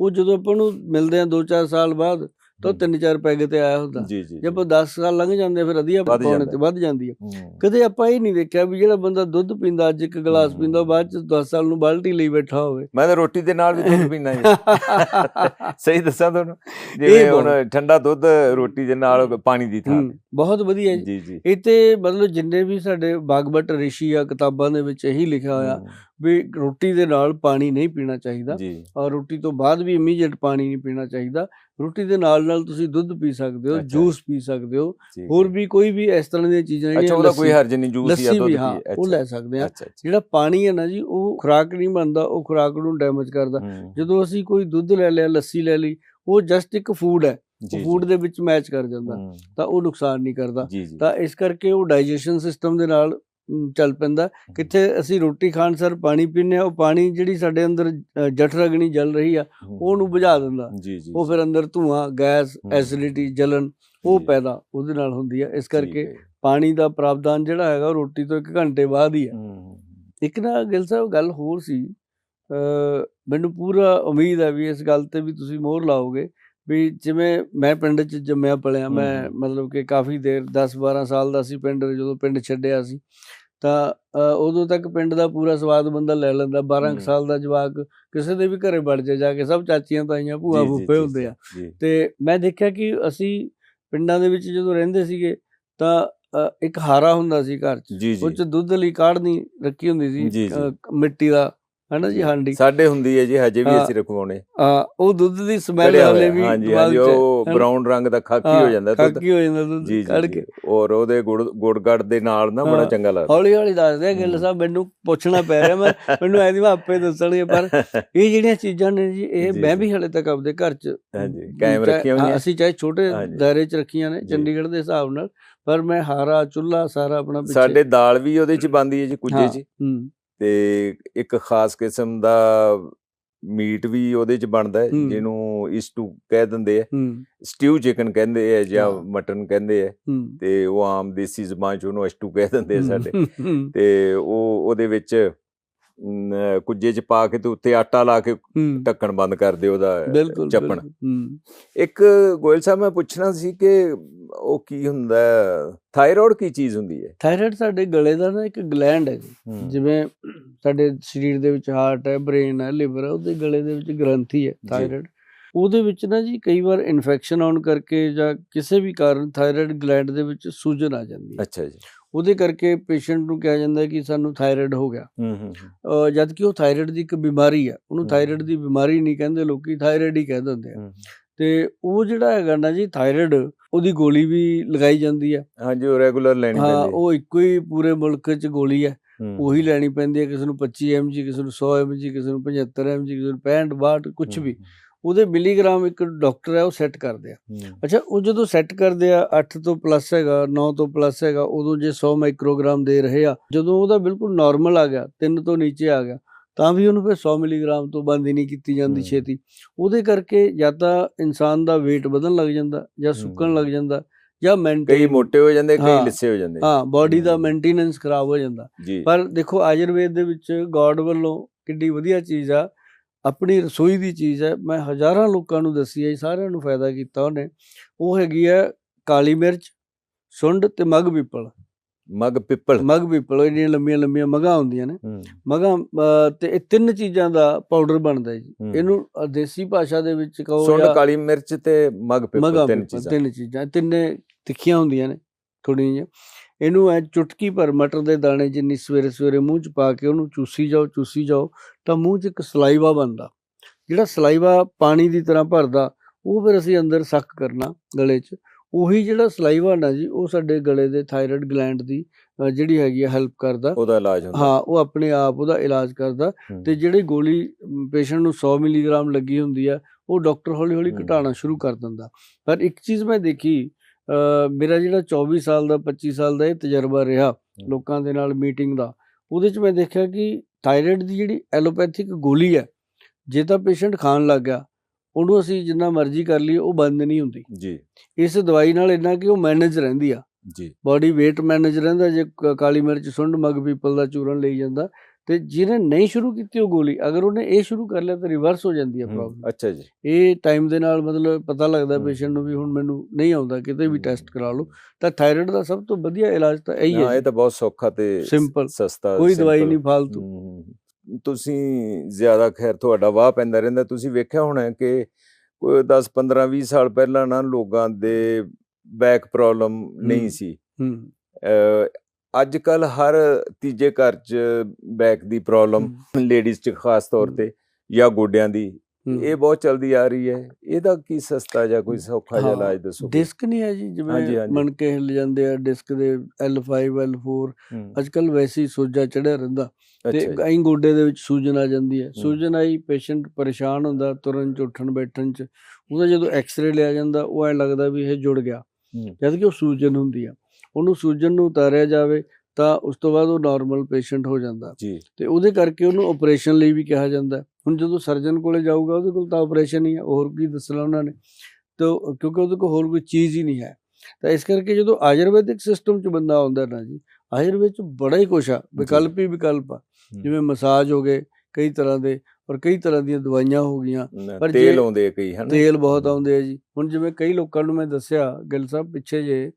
ਉਹ ਜਦੋਂ ਆਪਾਂ ਨੂੰ ਮਿਲਦੇ ਆ 2-4 ਸਾਲ ਬਾਅਦ ਤਾਂ ਤਿੰਨ ਚਾਰ ਪੈਗ ਤੇ ਆਇਆ ਹੁੰਦਾ। ਜੀ ਆਪਾਂ 10 ਸਾਲ ਲੰਘ ਜਾਂਦੇ ਫਿਰ ਅਧੀਆ ਜਾਂਦਾ। ਤੇ ਵੱਧ ਜਾਂਦੀ ਹੈ। ਕਦੇ ਆਪਾਂ ਇਹ ਨਹੀਂ ਦੇਖਿਆ ਵੀ ਜਿਹੜਾ ਬੰਦਾ ਦੁੱਧ ਪੀਂਦਾ ਅੱਜ ਇੱਕ ਗਲਾਸ। ਪੀਂਦਾ ਬਾਅਦ ਚ 10 ਸਾਲ ਨੂੰ ਬਾਲਟੀ ਲਈ ਬੈਠਾ ਹੋਵੇ। ਮੈਂ ਤਾਂ ਰੋਟੀ ਦੇ ਨਾਲ ਵੀ ਦੁੱਧ ਪੀਣਾ ਜੀ। ਸਹੀ ਦੱਸਾਂ ਤੁਹਾਨੂੰ? ਜਿਵੇਂ ਹੁਣ ਠੰਡਾ ਦੁੱਧ ਰੋਟੀ ਦੇ ਨਾਲ ਪਾਣੀ ਦੀ ਥਾਂ। ਬਹੁਤ ਵਧੀਆ ਜੀ। ਜੀ ਇਹ ਤੇ ਮਤਲਬ ਜਿੰਨੇ ਵੀ ਸਾਡੇ ਬਾਗਬਟ ਰਿਸ਼ੀ ਆ ਕਿਤਾਬਾਂ ਦੇ ਵਿੱਚ ਇਹੀ ਲਿਖਿਆ ਹੋਇਆ ਵੀ ਰੋਟੀ ਦੇ ਨਾਲ ਪਾਣੀ ਨਹੀਂ ਪੀਣਾ ਚਾਹੀਦਾ ਔਰ ਰੋਟੀ ਤੋਂ ਬਾਅਦ ਵੀ ਇਮੀਡੀਏਟ ਪਾਣੀ ਨਹੀਂ ਪੀਣਾ ਚਾਹੀਦਾ। ਰੋਟੀ ਦੇ ਨਾਲ ਨਾਲ ਤੁਸੀਂ ਦੁੱਧ ਪੀ ਸਕਦੇ ਹੋ ਅੱਛਾ। ਜੂਸ ਪੀ ਸਕਦੇ ਹੋ। ਹੋਰ। ਵੀ ਕੋਈ ਵੀ ਇਸ ਤਰ੍ਹਾਂ ਦੀਆਂ ਚੀਜ਼ਾਂ ਅੱਛਾ ਜਿਹੜੀਆਂ ਉਹਦਾ ਕੋਈ ਹਰਜ ਨਹੀਂ ਜੂਸ ਜਾਂ ਦੁੱਧ ਉਹ ਅੱਛਾ, ਲੈ ਸਕਦੇ ਆ ਅੱਛਾ ਅੱਛਾ। ਜਿਹੜਾ ਪਾਣੀ ਹੈ ਨਾ ਜੀ ਉਹ ਖੁਰਾਕ ਨਹੀਂ ਬਣਦਾ ਉਹ ਖੁਰਾਕ ਨੂੰ ਡੈਮੇਜ ਕਰਦਾ। ਜਦੋਂ ਅਸੀਂ ਕੋਈ ਦੁੱਧ ਲੈ ਲਿਆ ਲੱਸੀ ਲੈ ਲਈ ਉਹ ਜਸਟ ਇੱਕ ਫੂਡ ਹੈ। ਫੂਡ ਦੇ ਵਿੱਚ ਮੈਚ ਕਰ ਜਾਂਦਾ। ਤਾਂ ਉਹ ਨੁਕਸਾਨ ਨਹੀਂ ਕਰਦਾ। ਤਾਂ ਇਸ ਕਰਕੇ ਉਹ ਡਾਈਜੈਸ਼ਨ ਸਿਸਟਮ ਦੇ ਨਾਲ ਚੱਲ ਪੈਂਦਾ। ਕਿੱਥੇ ਅਸੀਂ ਰੋਟੀ ਖਾਣ ਸਰ ਪਾਣੀ ਆ ਉਹ ਪਾਣੀ ਜਿਹੜੀ ਸਾਡੇ ਅੰਦਰ ਅ, ਜਠਰਗਣੀ ਜਲ ਰਹੀ ਆ ਉਹਨੂੰ ਬੁਝਾ ਦਿੰਦਾ। ਉਹ ਫਿਰ ਅੰਦਰ ਧੂਆਂ ਗੈਸ। ਐਸਿਡਿਟੀ ਜਲਨ ਉਹ ਪੈਦਾ ਉਹਦੇ ਨਾਲ ਹੁੰਦੀ ਹੈ ਇਸ ਕਰਕੇ। ਪਾਣੀ ਦਾ ਪ੍ਰਾਵਧਾਨ ਜਿਹੜਾ ਹੈਗਾ ਰੋਟੀ ਤੋਂ 1 ਘੰਟੇ ਬਾਅਦ ਹੀ ਹਮ, ਇੱਕ ਨਾ ਗਿਲ ਸਾਹਿਬ ਗੱਲ ਹੋਰ ਸੀ। ਮੈਨੂੰ ਪੂਰਾ ਉਮੀਦ ਹੈ ਵੀ ਇਸ ਗੱਲ ਤੇ ਵੀ ਤੁਸੀਂ ਮੋਹਰ ਲਾਓਗੇ ਵੀ ਜਿਵੇਂ ਮੈਂ ਪਿੰਡ 'ਚ ਜੰਮਿਆ ਪਲਿਆ ਮੈਂ। ਮਤਲਬ ਕਿ ਕਾਫੀ ਦੇਰ 10 12 ਸਾਲ ਦਾ ਸੀ ਪਿੰਡ ਜਦੋਂ ਪਿੰਡ ਛੱਡਿਆ ਸੀ। ਤਾਂ ਉਦੋਂ ਤੱਕ ਪਿੰਡ ਦਾ ਪੂਰਾ ਸਵਾਦ ਬੰਦਾ ਲੈ ਲੈਂਦਾ। 12 ਕੁ ਹੂੰ। ਸਾਲ ਦਾ ਜਵਾਕ ਕਿਸੇ ਦੇ ਵੀ ਘਰੇ ਵੜ ਜਾ ਜਾ ਕੇ ਸਭ ਚਾਚੀਆਂ ਤਾਈਆਂ ਭੂਆ ਫੁੱਫੇ ਹੁੰਦੇ ਆ। ਤੇ ਮੈਂ ਦੇਖਿਆ ਕਿ ਅਸੀਂ ਪਿੰਡਾਂ ਦੇ ਵਿੱਚ ਜਦੋਂ ਰਹਿੰਦੇ ਸੀਗੇ ਤਾਂ ਇੱਕ ਹਾਰਾ ਹੁੰਦਾ ਸੀ ਘਰ 'ਚ। ਉਹ 'ਚ ਦੁੱਧ ਲਈ ਕਾੜਨੀ ਰੱਖੀ ਹੁੰਦੀ ਸੀ ਮਿੱਟੀ ਦਾ। ਹਨਾ ਜੀ ਹਾਂਡੀ ਸਾਡੇ ਹੁੰਦੀ ਹੈ ਜੀ ਹਜੇ ਵੀ। ਅਸੀਂ ਰਖਵਾਉਣੇ ਆ ਉਹ ਦੁੱਧ ਦੀ ਸਮੈਲ ਹਲੇ ਵੀ ਹਾਂਜੀ ਹਾਂਜੀ ਉਹ। ਬਰਾਊਨ ਰੰਗ ਦਾ ਖਾਕੀ ਹਾਂ, ਜਾਂਦਾ ਦੁੱਧ ਖਾਕੀ ਹੋ ਜਾਂਦਾ ਦੁੱਧ ਕੱਢ ਕੇ। ਔਰ ਉਹਦੇ ਗੁੜ ਗੁੜਗੜ ਦੇ ਨਾਲ ਨਾ ਬੜਾ। ਚੰਗਾ ਲੱਗਦਾ ਹੌਲੀ ਹੌਲੀ ਦੱਸਦੇ ਗਿੱਲ। ਸਾਹਿਬ ਮੈਨੂੰ ਪੁੱਛਣਾ ਪੈ ਰਿਹਾ ਮੈਂ ਮੈਨੂੰ ਐਦੀ ਮੈਂ ਆਪੇ ਦੱਸਣਗੇ ਪਰ ਇਹ ਜਿਹੜੀਆਂ ਚੀਜ਼ਾਂ ਨੇ ਜੀ ਇਹ ਮੈਂ। ਵੀ ਹਲੇ ਤੱਕ ਆਪਦੇ ਘਰ 'ਚ ਹਾਂਜੀ, ਕਾਇਮ ਰੱਖੀਆਂ ਹੋਈਆਂ? ਅਸੀਂ ਚਾਹੇ ਛੋਟੇ। ਦਾਇਰੇ 'ਚ ਰੱਖੀਆਂ ਨੇ। ਚੰਡੀਗੜ੍ਹ ਦੇ ਹਿਸਾਬ ਨਾਲ ਪਰ ਮੈਂ ਹਾਰਾ ਚੁੱਲਾ ਸਾਰਾ ਆਪਣਾ ਪਿੱਛੇ ਸਾਡੇ ਦਾਲ ਵੀ ਉਹਦੇ ਚ ਬਣਦੀ ਹੈ ਜੀ ਕੁੱਜੇ ਚ ਹੂੰ ਤੇ ਇੱਕ ਖਾਸ ਕਿਸਮ ਦਾ ਮੀਟ ਵੀ ਉਹਦੇ ਚ ਬਣਦਾ ਹੈ। ਜਿਹਨੂੰ ਇਸਟੂ ਕਹਿ ਦਿੰਦੇ ਆ। ਸਟਿਊ ਚਿਕਨ ਕਹਿੰਦੇ ਆ ਜਾਂ। ਮਟਨ ਕਹਿੰਦੇ ਆ। ਤੇ ਉਹ ਆਮ ਦੇਸੀ ਜ਼ਬਾਨ ਚ ਉਹਨੂੰ ਅਸਟੂ ਕਹਿ ਦਿੰਦੇ ਆ ਸਾਡੇ। ਤੇ ਉਹ ਉਹਦੇ ਵਿੱਚ ਕੁੱਜੇ ਚ ਪਾ ਕੇ ਤੇ ਉੱਤੇ ਆਟਾ ਲਾ ਕੇ ਢੱਕਣ ਬੰਦ ਕਰ ਦਿਓ ਉਹਦਾ ਚੱਪਣ। ਇੱਕ ਗੋਇਲ ਸਾਹਿਬ ਮੈਂ ਪੁੱਛਣਾ ਸੀ ਕਿ ਉਹ ਕੀ ਹੁੰਦਾ ਥਾਇਰਾਇਡ ਕੀ ਚੀਜ਼ ਹੁੰਦੀ ਹੈ? ਥਾਇਰਾਇਡ ਸਾਡੇ ਗਲੇ ਦਾ ਨਾ ਇੱਕ ਗਲੈਂਡ ਹੂੰ। ਜਿਵੇਂ ਸਾਡੇ ਸਰੀਰ ਦੇ ਵਿੱਚ ਹਾਰਟ ਹੈ ਬ੍ਰੇਨ ਹੈ ਲਿਵਰ ਹੈ ਉਹਦੇ ਗਲੇ ਦੇ ਵਿੱਚ ਗ੍ਰੰਥੀ ਹੈ ਥਾਇਰਾਇਡ। ਉਹਦੇ ਵਿੱਚ ਨਾ ਜੀ ਕਈ ਵਾਰ ਇਨਫੈਕਸ਼ਨ ਆਉਣ ਕਰਕੇ ਜਾਂ ਕਿਸੇ ਵੀ ਕਾਰਨ ਥਾਇਰਾਇਡ ਗਲੈਂਡ ਦੇ ਵਿੱਚ ਸੂਜਨ ਆ ਜਾਂਦੀ ਹੈ। ਅੱਛਾ ਜੀ। ਉਹਦੇ ਕਰਕੇ ਪੇਸ਼ੈਂਟ ਨੂੰ ਕਿਹਾ ਜਾਂਦਾ ਕਿ ਸਾਨੂੰ ਥਾਇਰਾਇਡ ਹੋ ਗਿਆ। ਹੂੰ ਜਦ ਕਿ ਉਹ ਥਾਇਰਾਇਡ ਦੀ ਇੱਕ ਬਿਮਾਰੀ ਹੈ ਉਹਨੂੰ। ਥਾਇਰਾਇਡ ਦੀ ਬਿਮਾਰੀ ਨਹੀਂ ਕਹਿੰਦੇ ਲੋਕੀ ਥਾਇਰਾਇਡ ਹੀ ਕਹਿ ਦਿੰਦੇ ਆ। ਤੇ ਉਹ ਜਿਹੜਾ ਹੈਗਾ ਨਾ ਜੀ ਥਾਇਰਾਇਡ ਉਹਦੀ ਗੋਲੀ ਵੀ ਲਗਾਈ ਜਾਂਦੀ ਹੈ ਹਾਂਜੀ ਉਹ ਰੈਗੂਲਰ ਲੈਣੀ ਪੈਂਦੀ ਹੈ ਉਹ ਇੱਕੋ ਹੀ ਪੂਰੇ ਮੁਲਕ 'ਚ ਗੋਲੀ ਹੈ ਹੂੰ। ਉਹੀ ਲੈਣੀ ਪੈਂਦੀ ਹੈ ਕਿਸੇ ਨੂੰ 25 mg ਕਿਸੇ ਨੂੰ 100 mg ਕਿਸੇ ਨੂੰ 75 mg ਕਿਸੇ ਨੂੰ 65 62 ਕੁਝ ਵੀ। ਉਹਦੇ ਮਿਲੀਗ੍ਰਾਮ ਇੱਕ ਡਾਕਟਰ ਹੈ ਉਹ ਸੈੱਟ ਕਰਦੇ ਆ। ਅੱਛਾ ਉਹ ਜਦੋਂ ਸੈੱਟ ਕਰਦੇ ਆ 8 ਤੋਂ ਪਲੱਸ ਹੈਗਾ 9 ਤੋਂ ਪਲੱਸ ਹੈਗਾ ਉਦੋਂ ਜੇ 100 ਮਾਈਕਰੋਗ੍ਰਾਮ ਦੇ ਰਹੇ ਆ ਜਦੋਂ ਉਹਦਾ ਬਿਲਕੁਲ ਨਾਰਮਲ ਆ ਗਿਆ 3 ਤੋਂ ਨੀਚੇ ਆ ਗਿਆ ਤਾਂ ਵੀ ਉਹਨੂੰ ਫਿਰ 100 ਮਿਲੀਗ੍ਰਾਮ ਤੋਂ ਬੰਦ ਹੀ ਨਹੀਂ ਕੀਤੀ ਜਾਂਦੀ। ਛੇਤੀ। ਉਹਦੇ ਕਰਕੇ ਜਾਂ ਤਾਂ ਇਨਸਾਨ ਦਾ weight ਵਧਣ ਲੱਗ ਜਾਂਦਾ ਜਾਂ ਸੁੱਕਣ। ਲੱਗ ਜਾਂਦਾ ਜਾਂ ਕਈ ਮੇਨਟੇਨ ਮੋਟੇ ਹੋ ਜਾਂਦੇ ਕਈ ਲਿੱਸੇ ਹੋ ਜਾਂਦੇ। ਹਾਂ ਬਾਡੀ ਦਾ। ਮੇਨਟੇਨੈਂਸ ਖਰਾਬ ਹੋ ਜਾਂਦਾ। ਪਰ ਦੇਖੋ ਆਯੁਰਵੇਦ ਦੇ ਵਿੱਚ ਗੋਡ ਵੱਲੋਂ ਕਿੱਡੀ ਵਧੀਆ ਚੀਜ਼ ਆ ਆਪਣੀ ਰਸੋਈ ਦੀ ਚੀਜ਼ ਹੈ। ਮੈਂ ਹਜ਼ਾਰਾਂ ਲੋਕਾਂ ਨੂੰ ਦੱਸੀ ਹੈ ਸਾਰਿਆਂ ਨੂੰ ਫਾਇਦਾ ਕੀਤਾ ਉਹਨੇ। ਉਹ ਹੈਗੀ ਹੈ ਕਾਲੀ ਮਿਰਚ ਸੁੰਡ ਤੇ ਮਗ ਪਿੱਪਲ। ਮਗ ਪਿੱਪਲ। ਮਗ ਪਿੱਪਲ ਜਿਹੜੀਆਂ ਲੰਮੀਆਂ ਲੰਮੀਆਂ ਮਗਾਂ ਹੁੰਦੀਆਂ ਨੇ। ਮਗਾਂ ਤੇ ਇਹ ਤਿੰਨ ਚੀਜ਼ਾਂ ਦਾ ਪਾਊਡਰ ਬਣਦਾ ਜੀ। ਇਹਨੂੰ ਦੇਸੀ ਭਾਸ਼ਾ ਦੇ ਵਿੱਚ ਕਹੋ ਸੁੰਡ ਕਾਲੀ ਮਿਰਚ ਤੇ ਮਗ ਪਿੱਪਲ ਤਿੰਨ ਚੀਜ਼ਾਂ। ਤਿੰਨ ਚੀਜ਼ਾਂ। ਤਿੰਨੇ ਤਿੱਖੀਆਂ ਹੁੰਦੀਆਂ ਨੇ ਥੋੜੀਆਂ ਜਿਹੀਆਂ। ਇਹਨੂੰ ਐ ਚੁਟਕੀ ਭਰ ਮਟਰ ਦੇ ਦਾਣੇ ਜਿੰਨੀ ਸਵੇਰੇ ਸਵੇਰੇ ਮੂੰਹ 'ਚ ਪਾ ਕੇ ਉਹਨੂੰ ਚੂਸੀ ਜਾਓ ਚੂਸੀ ਜਾਓ ਤਾਂ ਮੂੰਹ 'ਚ ਇੱਕ ਸਲਾਈਵਾ ਬਣਦਾ। ਜਿਹੜਾ ਸਲਾਈਵਾ ਪਾਣੀ ਦੀ ਤਰ੍ਹਾਂ ਭਰਦਾ ਉਹ ਫਿਰ ਅਸੀਂ ਅੰਦਰ ਸੱਕ ਕਰਨਾ ਗਲੇ 'ਚ। ਉਹੀ ਜਿਹੜਾ ਸਲਾਈਵਾ ਨਾ ਜੀ ਉਹ ਸਾਡੇ ਗਲੇ ਦੇ ਥਾਇਰਾਇਡ ਗਲੈਂਡ ਦੀ ਜਿਹੜੀ ਹੈਗੀ ਆ ਹੈਲਪ ਕਰਦਾ। ਉਹਦਾ ਇਲਾਜ ਹੁੰਦਾ। ਹਾਂ ਉਹ ਆਪਣੇ ਆਪ ਉਹਦਾ ਇਲਾਜ ਕਰਦਾ। ਹੂੰ, ਤੇ ਜਿਹੜੀ ਗੋਲੀ ਪੇਸ਼ੈਂਟ ਨੂੰ 100 ਮਿਲੀਗ੍ਰਾਮ ਲੱਗੀ ਹੁੰਦੀ ਆ ਉਹ ਡਾਕਟਰ ਹੌਲੀ ਹੌਲੀ ਹੂੰ। ਘਟਾਉਣਾ ਸ਼ੁਰੂ ਕਰ ਦਿੰਦਾ। ਪਰ ਇੱਕ ਚੀਜ਼ ਮੈਂ ਦੇਖੀ ਮੇਰਾ ਜਿਹੜਾ 24 ਸਾਲ ਦਾ 25 ਸਾਲ ਦਾ ਇਹ ਤਜਰਬਾ ਰਿਹਾ ਲੋਕਾਂ ਦੇ ਨਾਲ ਮੀਟਿੰਗ ਦਾ ਉਹਦੇ 'ਚ ਮੈਂ ਦੇਖਿਆ ਕਿ ਥਾਇਰਾਇਡ ਦੀ ਜਿਹੜੀ ਐਲੋਪੈਥਿਕ ਗੋਲੀ ਹੈ ਜੇ ਤਾਂ ਪੇਸ਼ੈਂਟ ਖਾਣ ਲੱਗ ਗਿਆ ਉਹਨੂੰ ਅਸੀਂ ਜਿੰਨਾ ਮਰਜ਼ੀ ਕਰ ਲਈਏ ਉਹ ਬੰਦ ਨਹੀਂ ਹੁੰਦੀ। ਜੀ। ਇਸ ਦਵਾਈ ਨਾਲ ਇੰਨਾ ਕਿ ਉਹ ਮੈਨੇਜ ਰਹਿੰਦੀ ਆ। ਜੀ। ਬਾਡੀ weight ਮੈਨੇਜ ਰਹਿੰਦਾ ਜੇ ਕਾਲੀ ਮਿਰਚ ਸੁੰਡ ਮਗ ਪੀਪਲ ਦਾ ਚੂਰਨ ਲਈ ਜਾਂਦਾ ਤੇ ਜਿਹਨੇ ਨਹੀਂ ਸ਼ੁਰੂ ਕੀਤੀ ਉਹ ਗੋਲੀ ਅਗਰ ਉਹਨੇ ਇਹ ਸ਼ੁਰੂ ਕਰ ਲਿਆ ਤਾਂ ਰਿਵਰਸ ਹੋ ਜਾਂਦੀ ਹੈ ਪ੍ਰੋਬਲਮ ਅੱਛਾ ਜੀ ਇਹ ਟਾਈਮ ਦੇ ਨਾਲ ਮਤਲਬ ਪਤਾ ਲੱਗਦਾ। ਪੇਸ਼ੈਂਟ ਨੂੰ ਵੀ ਹੁਣ ਮੈਨੂੰ ਨਹੀਂ ਆਉਂਦਾ ਕਿਤੇ ਵੀ। ਟੈਸਟ ਕਰਾ ਲਓ ਤਾਂ ਥਾਇਰਾਇਡ ਦਾ ਸਭ ਤੋਂ ਵਧੀਆ ਇਲਾਜ ਤਾਂ ਇਹੀ ਹਾਂ ਇਹ ਤਾਂ ਬਹੁਤ ਸੌਖਾ ਤੇ ਸਸਤਾ ਕੋਈ ਦਵਾਈ। ਨਹੀਂ ਹੂੰ। ਤੁਸੀਂ ਜ਼ਿਆਦਾ ਖੈਰ ਤੁਹਾਡਾ ਵਾਹ ਪੈਂਦਾ ਰਹਿੰਦਾ ਤੁਸੀਂ ਵੇਖਿਆ ਹੋਣਾ ਕਿ ਕੋਈ 10 15 20 ਸਾਲ ਪਹਿਲਾਂ ਨਾ ਲੋਕਾਂ ਦੇ ਬੈਕ ਪ੍ਰੋਬਲਮ ਨਹੀਂ। ਸੀ ਹੂੰ ਅੱਜ ਕੱਲ ਹਰ ਤੀਜੇ ਘਰ ਚ ਬੈਕ ਦੀ ਪ੍ਰੋਬਲਮ ਲੇਡੀਜ਼ ਚ ਖਾਸ ਤੌਰ। ਤੇ ਜਾਂ ਗੋਡਿਆਂ ਦੀ। ਇਹ ਬਹੁਤ ਚਲਦੀ ਆ ਰਹੀ ਹੈ। ਇਹਦਾ ਕੀ ਸਸਤਾ ਜਾਂ ਕੋਈ ਸੌਖਾ ਜਿਹਾ ਇਲਾਜ ਦੱਸੋ ਡਿਸਕ ਨਹੀਂ ਹੈ ਜੀ ਜਿਵੇਂ ਹਾਂਜੀ। ਮਣਕੇ ਹਿੱਲ ਜਾਂਦੇ ਆ ਡਿਸਕ ਦੇ L5 L4 ਹੂੰ, ਅੱਜ ਕੱਲ ਵੈਸੇ ਹੀ ਸੋਜਾ ਚੜਿਆ ਰਹਿੰਦਾ ਤੇ ਕਈ ਗੋਡੇ ਦੇ ਵਿੱਚ ਸੂਜਨ ਆ ਜਾਂਦੀ ਹੈ। ਸੂਜਨ ਆਈ ਪੇਸ਼ੈਂਟ ਪਰੇਸ਼ਾਨ ਹੁੰਦਾ ਤੁਰਨ ਚ ਉੱਠਣ ਬੈਠਣ ਚ। ਉਹਦਾ ਜਦੋਂ ਐਕਸ-ਰੇ ਲਿਆ ਜਾਂਦਾ ਉਹ ਐ ਲੱਗਦਾ ਵੀ ਇਹ ਜੁੜ ਗਿਆ। ਜਦ ਕਿ ਉਹ ਸੂਜਨ ਹੁੰਦੀ ਆ। ਉਹਨੂੰ ਸੂਜਨ ਨੂੰ ਉਤਾਰਿਆ ਜਾਵੇ ਤਾਂ ਉਸ ਤੋਂ ਬਾਅਦ ਉਹ ਨਾਰਮਲ ਪੇਸ਼ੈਂਟ ਹੋ ਜਾਂਦਾ। ਜੀ। ਤੇ ਉਹਦੇ ਕਰਕੇ ਉਹਨੂੰ ਆਪਰੇਸ਼ਨ ਲਈ ਵੀ ਕਿਹਾ ਜਾਂਦਾ। ਹੁਣ ਜਦੋਂ ਸਰਜਨ ਕੋਲੇ ਜਾਊਗਾ ਉਹਦੇ ਕੋਲ ਤਾਂ ਆਪਰੇਸ਼ਨ ਹੀ ਹੈ ਹੋਰ ਕੀ ਦੱਸਣਾ ਉਹਨਾਂ ਨੇ। ਤਾਂ ਕਿਉਂਕਿ ਉਹਦੇ ਕੋਲ ਹੋਰ ਕੋਈ ਚੀਜ਼ ਹੀ ਨਹੀਂ ਹੈ। ਤਾਂ ਇਸ ਕਰਕੇ ਜਦੋਂ ਆਯੁਰਵੈਦਿਕ ਸਿਸਟਮ 'ਚ ਬੰਦਾ ਆਉਂਦਾ ਨਾ ਜੀ ਆਯੁਰਵੇਦ 'ਚ ਬੜਾ ਹੀ ਕੁਛ ਆ ਵਿਕਲਪ ਹੀ ਵਿਕਲਪ ਆ। ਜਿਵੇਂ ਮਸਾਜ ਹੋ ਗਏ ਕਈ ਤਰ੍ਹਾਂ ਦੇ ਔਰ ਕਈ ਤਰ੍ਹਾਂ ਦੀਆਂ ਦਵਾਈਆਂ ਹੋ ਗਈਆਂ। ਪਰ ਤੇਲ ਆਉਂਦੇ ਕਈ ਹਨ? ਤੇਲ ਬਹੁਤ ਆਉਂਦੇ ਆ ਜੀ। ਹੁਣ ਜਿਵੇਂ ਕਈ ਲੋਕਾਂ ਨੂੰ ਮੈਂ ਦੱਸਿਆ ਗਿੱਲ ਸਾਹਿਬ ਪਿੱਛੇ ਜੇ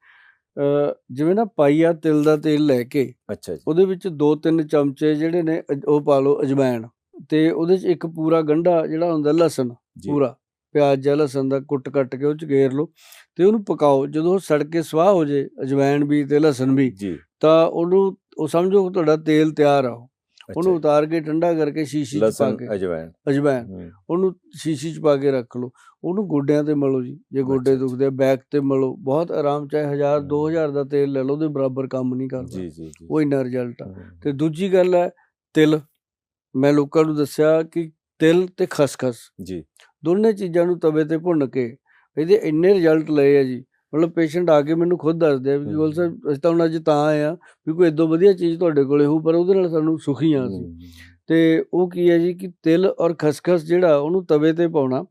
ਜਿਵੇਂ ਨਾ ਪਾਈਆ ਤਿਲ ਦਾ ਤੇਲ ਲੈ ਕੇ ਅੱਛਾ ਜੀ। ਉਹਦੇ ਵਿੱਚ 2-3 ਚਮਚੇ ਜਿਹੜੇ ਨੇ ਉਹ ਪਾ ਲਓ ਅਜਵਾਇਣ ਤੇ ਉਹਦੇ 'ਚ ਇੱਕ ਪੂਰਾ ਗੰਢਾ ਜਿਹੜਾ ਹੁੰਦਾ ਲਸਣ ਪੂਰਾ ਪਿਆਜ਼ ਜਾਂ ਲਸਣ ਦਾ ਕੁੱਟ ਕੱਟ ਕੇ ਉਹ 'ਚ ਗੇਰ ਲਓ ਤੇ ਉਹਨੂੰ ਪਕਾਓ ਜਦੋਂ ਉਹ ਸੜ ਕੇ ਸਵਾਹ ਹੋ ਜੇ ਅਜਵਾਇਣ ਵੀ ਤੇ ਲਸਣ ਵੀ ਜੀ। ਤਾਂ ਉਹਨੂੰ ਉਹ ਸਮਝੋ ਤੁਹਾਡਾ ਤੇਲ ਤਿਆਰ ਆ। ਉਹਨੂੰ ਉਤਾਰ ਕੇ ਠੰਡਾ ਕਰਕੇ ਸ਼ੀਸ਼ੀ 'ਚ ਪਾ ਕੇ। ਅਜਵਾਇਣ ਅਜਵਾਇਣ ਉਹਨੂੰ ਸ਼ੀਸ਼ੀ 'ਚ ਪਾ ਕੇ ਰੱਖ ਲਓ। ਉਹਨੂੰ ਗੋਡਿਆਂ ਤੇ ਮਲੋ ਜੀ। ਜੇ ਗੋਡੇ ਦੁਖਦੇ ਆ ਬੈਕ ਤੇ ਮਲੋ। ਬਹੁਤ ਆਰਾਮ ਚਾਹੇ 1000 ਹਮ। 2000 ਦਾ ਤੇਲ ਲੈ ਲਓ ਉਹਦੇ ਬਰਾਬਰ ਕੰਮ ਨਹੀਂ ਕਰਦਾ। ਜੀ ਜੀ ਉਹ ਇੰਨਾ ਰਿਜ਼ਲਟ ਆ। ਤੇ ਦੂਜੀ ਗੱਲ ਹੈ ਤਿਲ। ਮੈਂ ਲੋਕਾਂ ਨੂੰ ਦੱਸਿਆ ਕਿ ਤਿਲ ਤੇ ਖਸਖਸ। ਜੀ। ਦੋਨੇ ਚੀਜ਼ਾਂ ਨੂੰ ਤਵੇ ਤੇ ਭੁੰਨ ਕੇ ਇਹਦੇ ਇੰਨੇ ਰਿਜ਼ਲਟ ਲਏ ਆ ਜੀ। ਮਤਲਬ ਪੇਸ਼ੈਂਟ ਆ ਕੇ ਮੈਨੂੰ ਖੁਦ ਦੱਸਦੇ ਆ ਵੀ ਗੋਲ ਸਾਹਿਬ ਅਸੀਂ ਤਾਂ ਹੁਣ ਅੱਜ ਤਾਂ ਆਏ ਆ ਵੀ ਕੋਈ ਇਦੋਂ ਵਧੀਆ ਚੀਜ਼ ਤੁਹਾਡੇ ਕੋਲੇ ਹੋਊ ਪਰ ਉਹਦੇ ਨਾਲ ਸਾਨੂੰ ਸੁਖੀ ਆ ਹੂੰ, ਤੇ ਉਹ ਕੀ ਹੈ ਜੀ ਕਿ ਤਿਲ ਔਰ ਖਸਖਸ ਜਿਹੜਾ ਉਹਨੂੰ ਤਵੇ ਤੇ ਪਾਉਣਾ